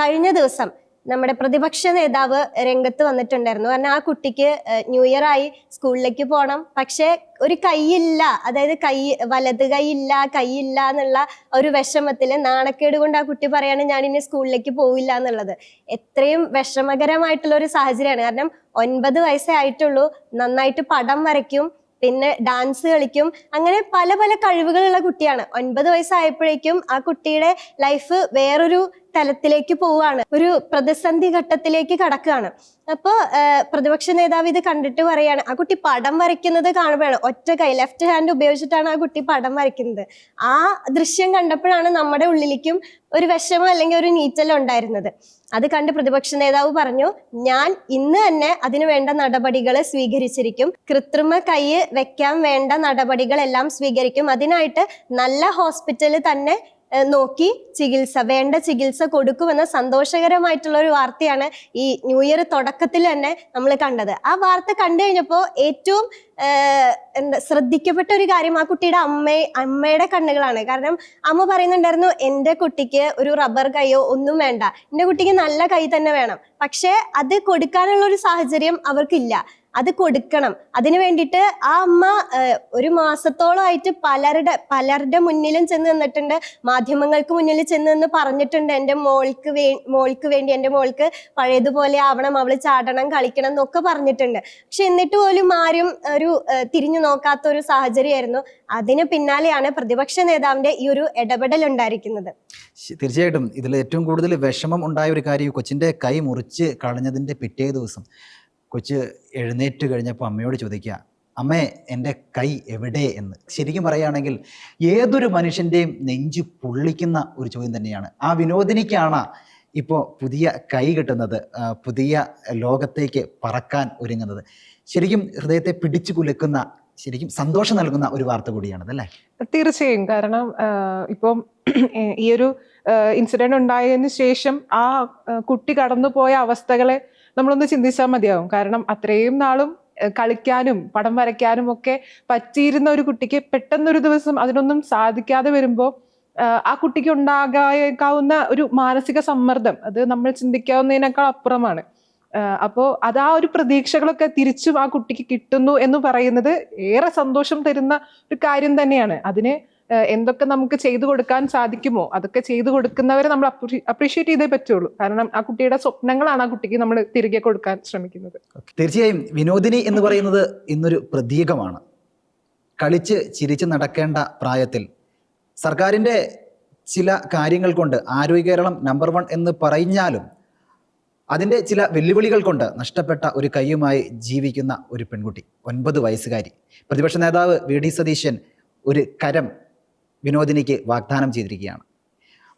കഴിഞ്ഞ ദിവസം നമ്മുടെ പ്രതിപക്ഷ നേതാവ് രംഗത്ത് വന്നിട്ടുണ്ടായിരുന്നു. കാരണം ആ കുട്ടിക്ക് ന്യൂ ഇയർ ആയി സ്കൂളിലേക്ക് പോകണം പക്ഷേ ഒരു കൈയില്ല അതായത് കൈ വലത് കൈയില്ല കൈയില്ല എന്നുള്ള ഒരു വിഷമത്തിൽ നാണക്കേട് കൊണ്ട് ആ കുട്ടി പറയാണ് ഞാൻ ഇനി സ്കൂളിലേക്ക് പോവില്ല എന്നുള്ളത്. എത്രയും വിഷമകരമായിട്ടുള്ള ഒരു സാഹചര്യമാണ്. കാരണം ഒൻപത് വയസ്സേ ആയിട്ടുള്ളൂ നന്നായിട്ട് പടം വരയ്ക്കും പിന്നെ ഡാൻസ് കളിക്കും. അങ്ങനെ പല പല കഴിവുകളുള്ള കുട്ടിയാണ്. ഒൻപത് വയസ്സായപ്പോഴേക്കും ആ കുട്ടിയുടെ ലൈഫ് വേറൊരു തലത്തിലേക്ക് പോവുകയാണ്. ഒരു പ്രതിസന്ധി ഘട്ടത്തിലേക്ക് കടക്കുകയാണ്. അപ്പോൾ പ്രതിപക്ഷ നേതാവ് ഇത് കണ്ടിട്ട് പറയാണ് ആ കുട്ടി പടം വരയ്ക്കുന്നത് കാണുമ്പോഴാണ്. ഒറ്റ കൈ ലെഫ്റ്റ് ഹാൻഡ് ഉപയോഗിച്ചിട്ടാണ് ആ കുട്ടി പടം വരയ്ക്കുന്നത്. ആ ദൃശ്യം കണ്ടപ്പോഴാണ് നമ്മുടെ ഉള്ളിലേക്കും ഒരു വിഷമം അല്ലെങ്കിൽ ഒരു നീറ്റൽ ഉണ്ടായിരുന്നത്. അത് കണ്ട് പ്രതിപക്ഷ നേതാവ് പറഞ്ഞു ഞാൻ ഇന്ന് തന്നെ അതിനു വേണ്ട നടപടികൾ സ്വീകരിച്ചിരിക്കും. കൃത്രിമ കൈ വെക്കാൻ വേണ്ട നടപടികളെല്ലാം സ്വീകരിക്കും. അതിനായിട്ട് നല്ല ഹോസ്പിറ്റൽ തന്നെ നോക്കി ചികിത്സ വേണ്ട ചികിത്സ കൊടുക്കുമെന്ന സന്തോഷകരമായിട്ടുള്ള ഒരു വാർത്തയാണ് ഈ ന്യൂ ഇയർ തുടക്കത്തിൽ തന്നെ നമ്മൾ കണ്ടത്. ആ വാർത്ത കണ്ടു കഴിഞ്ഞപ്പോൾ ഏറ്റവും എന്താ ശ്രദ്ധിക്കപ്പെട്ട ഒരു കാര്യം ആ കുട്ടിയുടെ അമ്മ അമ്മയുടെ കണ്ണുകളാണ്. കാരണം അമ്മ പറയുന്നുണ്ടായിരുന്നു എന്റെ കുട്ടിക്ക് ഒരു റബ്ബർ കൈയോ ഒന്നും വേണ്ട. എന്റെ കുട്ടിക്ക് നല്ല കൈ തന്നെ വേണം. പക്ഷേ അത് കൊടുക്കാനുള്ള ഒരു സാഹചര്യം അവർക്കില്ല. അത് കൊടുക്കണം. അതിനു വേണ്ടിയിട്ട് ആ അമ്മ ഒരു മാസത്തോളമായിട്ട് പലരുടെ പലരുടെ മുന്നിലും ചെന്ന് നിന്നിട്ടുണ്ട്. മാധ്യമങ്ങൾക്ക് മുന്നിൽ ചെന്ന് നിന്ന് പറഞ്ഞിട്ടുണ്ട് എന്റെ മോൾക്ക് വേ മോൾക്ക് വേണ്ടി എന്റെ മോൾക്ക് പഴയതുപോലെ ആവണം അവൾ ചാടണം കളിക്കണം എന്നൊക്കെ പറഞ്ഞിട്ടുണ്ട്. പക്ഷെ എന്നിട്ട് പോലും ആരും ഒരു തിരിഞ്ഞു നോക്കാത്ത ഒരു സാഹചര്യമായിരുന്നു. അതിന് പിന്നാലെയാണ് പ്രതിപക്ഷ നേതാവിന്റെ ഈ ഒരു ഇടപെടൽ ഉണ്ടായിരിക്കുന്നത്. തീർച്ചയായിട്ടും. ഇതിൽ ഏറ്റവും കൂടുതൽ വിഷമം ഉണ്ടായ ഒരു കാര്യം കൊച്ചിന്റെ കൈ മുറിച്ച് കളഞ്ഞതിന്റെ പിറ്റേ ദിവസം. കൊച്ച് എഴുന്നേറ്റ് കഴിഞ്ഞപ്പോൾ അമ്മയോട് ചോദിക്കുക അമ്മേ എന്റെ കൈ എവിടെ? എന്ന്. ശരിക്കും പറയുകയാണെങ്കിൽ ഏതൊരു മനുഷ്യന്റെയും നെഞ്ചു പൊള്ളിക്കുന്ന ഒരു ചോദ്യം തന്നെയാണ്. ആ വിനോദിനിക്കാണ് ഇപ്പോൾ പുതിയ കൈ കിട്ടുന്നത് പുതിയ ലോകത്തേക്ക് പറക്കാൻ ഒരുങ്ങുന്നത്. ശരിക്കും ഹൃദയത്തെ പിടിച്ചു കുലുക്കുന്ന ശരിക്കും സന്തോഷം നൽകുന്ന ഒരു വാർത്ത കൂടിയാണത് അല്ലേ? തീർച്ചയായും. കാരണം ഇപ്പം ഈ ഒരു ഇൻസിഡന്റ് ഉണ്ടായതിനു ശേഷം ആ കുട്ടി കടന്നുപോയ അവസ്ഥകളെ നമ്മളൊന്ന് ചിന്തിച്ചാൽ മതിയാവും. കാരണം അത്രയും നാളും കളിക്കാനും പടം വരയ്ക്കാനും ഒക്കെ പറ്റിയിരുന്ന ഒരു കുട്ടിക്ക് പെട്ടെന്നൊരു ദിവസം അതിനൊന്നും സാധിക്കാതെ വരുമ്പോൾ ആ കുട്ടിക്ക് ഉണ്ടാകാവുന്ന ഒരു മാനസിക സമ്മർദ്ദം അത് നമ്മൾ ചിന്തിക്കാവുന്നതിനേക്കാൾ അപ്പുറമാണ്. അപ്പോൾ അത് ആ ഒരു പ്രതീക്ഷകളൊക്കെ തിരിച്ചും ആ കുട്ടിക്ക് കിട്ടുന്നു എന്ന് പറയുന്നത് ഏറെ സന്തോഷം തരുന്ന ഒരു കാര്യം തന്നെയാണ്. അതിനെ എന്തൊക്കെ നമുക്ക് ചെയ്തു കൊടുക്കാൻ സാധിക്കുമോ? അതൊക്കെ ചെയ്തു കൊടുക്കുന്നവരെ നമ്മൾ അപ്രീഷിയേറ്റ് ചെയ്തേ പറ്റുള്ളൂ. കാരണം ആ കുട്ടിയുടെ സ്വപ്നങ്ങളാണ് ആ കുട്ടിക്ക് നമ്മൾ തിരികെ കൊടുക്കാൻ ശ്രമിക്കുന്നത്. തീർച്ചയായും വിനോദിനി എന്ന് പറയുന്നത് ഇന്നൊരു പ്രതീകമാണ്. കളിച്ച് ചിരിച്ച് നടക്കേണ്ട പ്രായത്തിൽ സർക്കാരിന്റെ ചില കാര്യങ്ങൾ കൊണ്ട് ആരോഗ്യ കേരളം നമ്പർ വൺ എന്ന് പറഞ്ഞാലും അതിന്റെ ചില വെല്ലുവിളികൾ കൊണ്ട് നഷ്ടപ്പെട്ട ഒരു കൈയുമായി ജീവിക്കുന്ന ഒരു പെൺകുട്ടി ഒൻപത് വയസ്സുകാരി. പ്രതിപക്ഷ നേതാവ് വി ഡി സതീശൻ ഒരു കരം വിനോദിനിക്ക് വാഗ്ദാനം ചെയ്തിരിക്കുകയാണ്.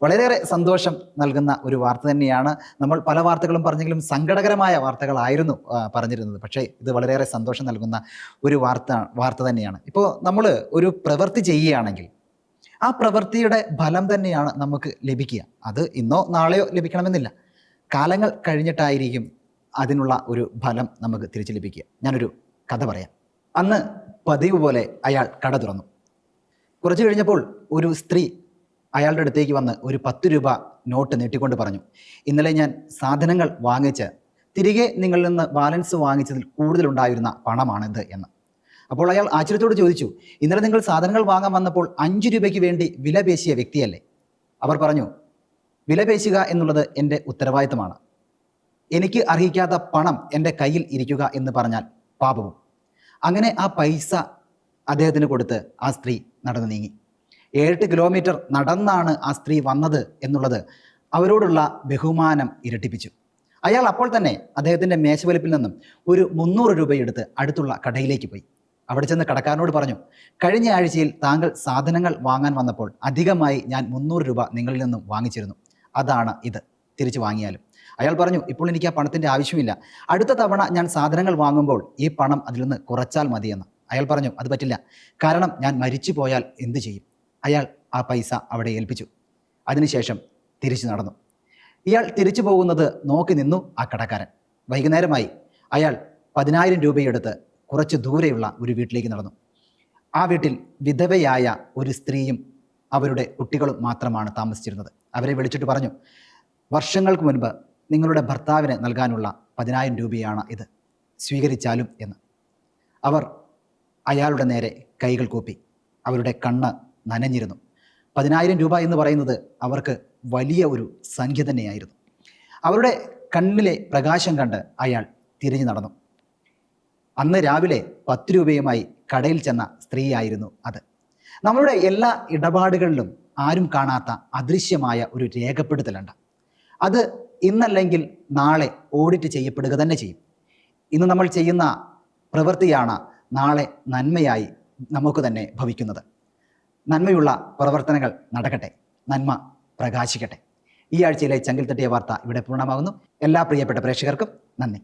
വളരെയേറെ സന്തോഷം നൽകുന്ന ഒരു വാർത്ത തന്നെയാണ് നമ്മൾ പല വാർത്തകളും പറഞ്ഞെങ്കിലും സങ്കടകരമായ വാർത്തകളായിരുന്നു പറഞ്ഞിരുന്നത്. പക്ഷേ ഇത് വളരെയേറെ സന്തോഷം നൽകുന്ന ഒരു വാർത്ത വാർത്ത തന്നെയാണ്. ഇപ്പോൾ നമ്മൾ ഒരു പ്രവൃത്തി ചെയ്യുകയാണെങ്കിൽ ആ പ്രവൃത്തിയുടെ ഫലം തന്നെയാണ് നമുക്ക് ലഭിക്കുക. അത് ഇന്നോ നാളെയോ ലഭിക്കണമെന്നില്ല. കാലങ്ങൾ കഴിഞ്ഞിട്ടായിരിക്കും അതിനുള്ള ഒരു ഫലം നമുക്ക് തിരിച്ചു ലഭിക്കുക. ഞാനൊരു കഥ പറയാം. അന്ന് പതിവ് പോലെ അയാൾ കട തുറന്നു. കുറച്ച് കഴിഞ്ഞപ്പോൾ ഒരു സ്ത്രീ അയാളുടെ അടുത്തേക്ക് വന്ന് ഒരു പത്ത് രൂപ നോട്ട് നീട്ടിക്കൊണ്ട് പറഞ്ഞു ഇന്നലെ ഞാൻ സാധനങ്ങൾ വാങ്ങിച്ച് തിരികെ നിങ്ങളിൽ നിന്ന് ബാലൻസ് വാങ്ങിച്ചതിൽ കൂടുതലുണ്ടായിരുന്ന പണമാണിത് എന്ന്. അപ്പോൾ അയാൾ ആശ്ചര്യത്തോട് ചോദിച്ചു ഇന്നലെ നിങ്ങൾ സാധനങ്ങൾ വാങ്ങാൻ വന്നപ്പോൾ അഞ്ച് രൂപയ്ക്ക് വേണ്ടി വില പേശിയ വ്യക്തിയല്ലേ? അവർ പറഞ്ഞു വില പേശുക എന്നുള്ളത് എന്റെ ഉത്തരവാദിത്തമാണ്. എനിക്ക് അർഹിക്കാത്ത പണം എന്റെ കയ്യിൽ ഇരിക്കുക എന്ന് പറഞ്ഞാൽ പാപവും. അങ്ങനെ ആ പൈസ അദ്ദേഹത്തിന് കൊടുത്ത് ആ സ്ത്രീ നടന്നു നീങ്ങി. ഏഴെട്ട് കിലോമീറ്റർ നടന്നാണ് ആ സ്ത്രീ വന്നത് എന്നുള്ളത് അവരോടുള്ള ബഹുമാനം ഇരട്ടിപ്പിച്ചു. അയാൾ അപ്പോൾ തന്നെ അദ്ദേഹത്തിന്റെ മേശവലിപ്പിൽ നിന്നും ഒരു മുന്നൂറ് രൂപയെടുത്ത് അടുത്തുള്ള കടയിലേക്ക് പോയി. അവിടെ ചെന്ന് കടക്കാരനോട് പറഞ്ഞു കഴിഞ്ഞ ആഴ്ചയിൽ താങ്കൾ സാധനങ്ങൾ വാങ്ങാൻ വന്നപ്പോൾ അധികമായി ഞാൻ മുന്നൂറ് രൂപ നിങ്ങളിൽ നിന്നും വാങ്ങിച്ചിരുന്നു. അതാണ് ഇത്. തിരിച്ചു വാങ്ങിയാലും. അയാൾ പറഞ്ഞു ഇപ്പോൾ എനിക്ക് ആ പണത്തിന്റെ ആവശ്യമില്ല. അടുത്ത തവണ ഞാൻ സാധനങ്ങൾ വാങ്ങുമ്പോൾ ഈ പണം അതിൽ നിന്ന് കുറച്ചാൽ മതിയെന്ന്. അയാൾ പറഞ്ഞു അത് പറ്റില്ല. കാരണം ഞാൻ മരിച്ചു പോയാൽ എന്ത് ചെയ്യും? അയാൾ ആ പൈസ അവിടെ ഏൽപ്പിച്ചു. അതിനുശേഷം തിരിച്ചു നടന്നു. ഇയാൾ തിരിച്ചു പോകുന്നത് നോക്കി നിന്നു ആ കടക്കാരൻ. വൈകുന്നേരമായി അയാൾ പതിനായിരം രൂപയെടുത്ത് കുറച്ച് ദൂരെയുള്ള ഒരു വീട്ടിലേക്ക് നടന്നു. ആ വീട്ടിൽ വിധവയായ ഒരു സ്ത്രീയും അവരുടെ കുട്ടികളും മാത്രമാണ് താമസിച്ചിരുന്നത്. അവരെ വിളിച്ചിട്ട് പറഞ്ഞു വർഷങ്ങൾക്ക് മുൻപ് നിങ്ങളുടെ ഭർത്താവിന് നൽകാനുള്ള പതിനായിരം രൂപയാണ് ഇത്. സ്വീകരിച്ചാലും എന്ന്. അവർ അയാളുടെ നേരെ കൈകൾ കൂപ്പി. അവരുടെ കണ്ണ് നനഞ്ഞിരുന്നു. പതിനായിരം രൂപ എന്ന് പറയുന്നത് അവർക്ക് വലിയ ഒരു സംഖ്യ തന്നെയായിരുന്നു. അവരുടെ കണ്ണിലെ പ്രകാശം കണ്ട് അയാൾ തിരിഞ്ഞു നടന്നു. അന്ന് രാവിലെ പത്ത് രൂപയുമായി കടയിൽ ചെന്ന സ്ത്രീയായിരുന്നു അത്. നമ്മളുടെ എല്ലാ ഇടപാടുകളിലും ആരും കാണാത്ത അദൃശ്യമായ ഒരു രേഖപ്പെടുത്തലുണ്ട്. അത് ഇന്നല്ലെങ്കിൽ നാളെ ഓഡിറ്റ് ചെയ്യപ്പെടുക തന്നെ ചെയ്യും. ഇന്ന് നമ്മൾ ചെയ്യുന്ന പ്രവൃത്തിയാണ് നാളെ നന്മയായി നമുക്ക് തന്നെ ഭവിക്കുന്നത്. നന്മയുള്ള പ്രവർത്തനങ്ങൾ നടക്കട്ടെ. നന്മ പ്രകാശിക്കട്ടെ. ഈ ആഴ്ചയിലെ ചങ്കിൽ തട്ടിയ വാർത്ത ഇവിടെ പൂർണമാകുന്നു. എല്ലാ പ്രിയപ്പെട്ട പ്രേക്ഷകർക്കും നന്ദി.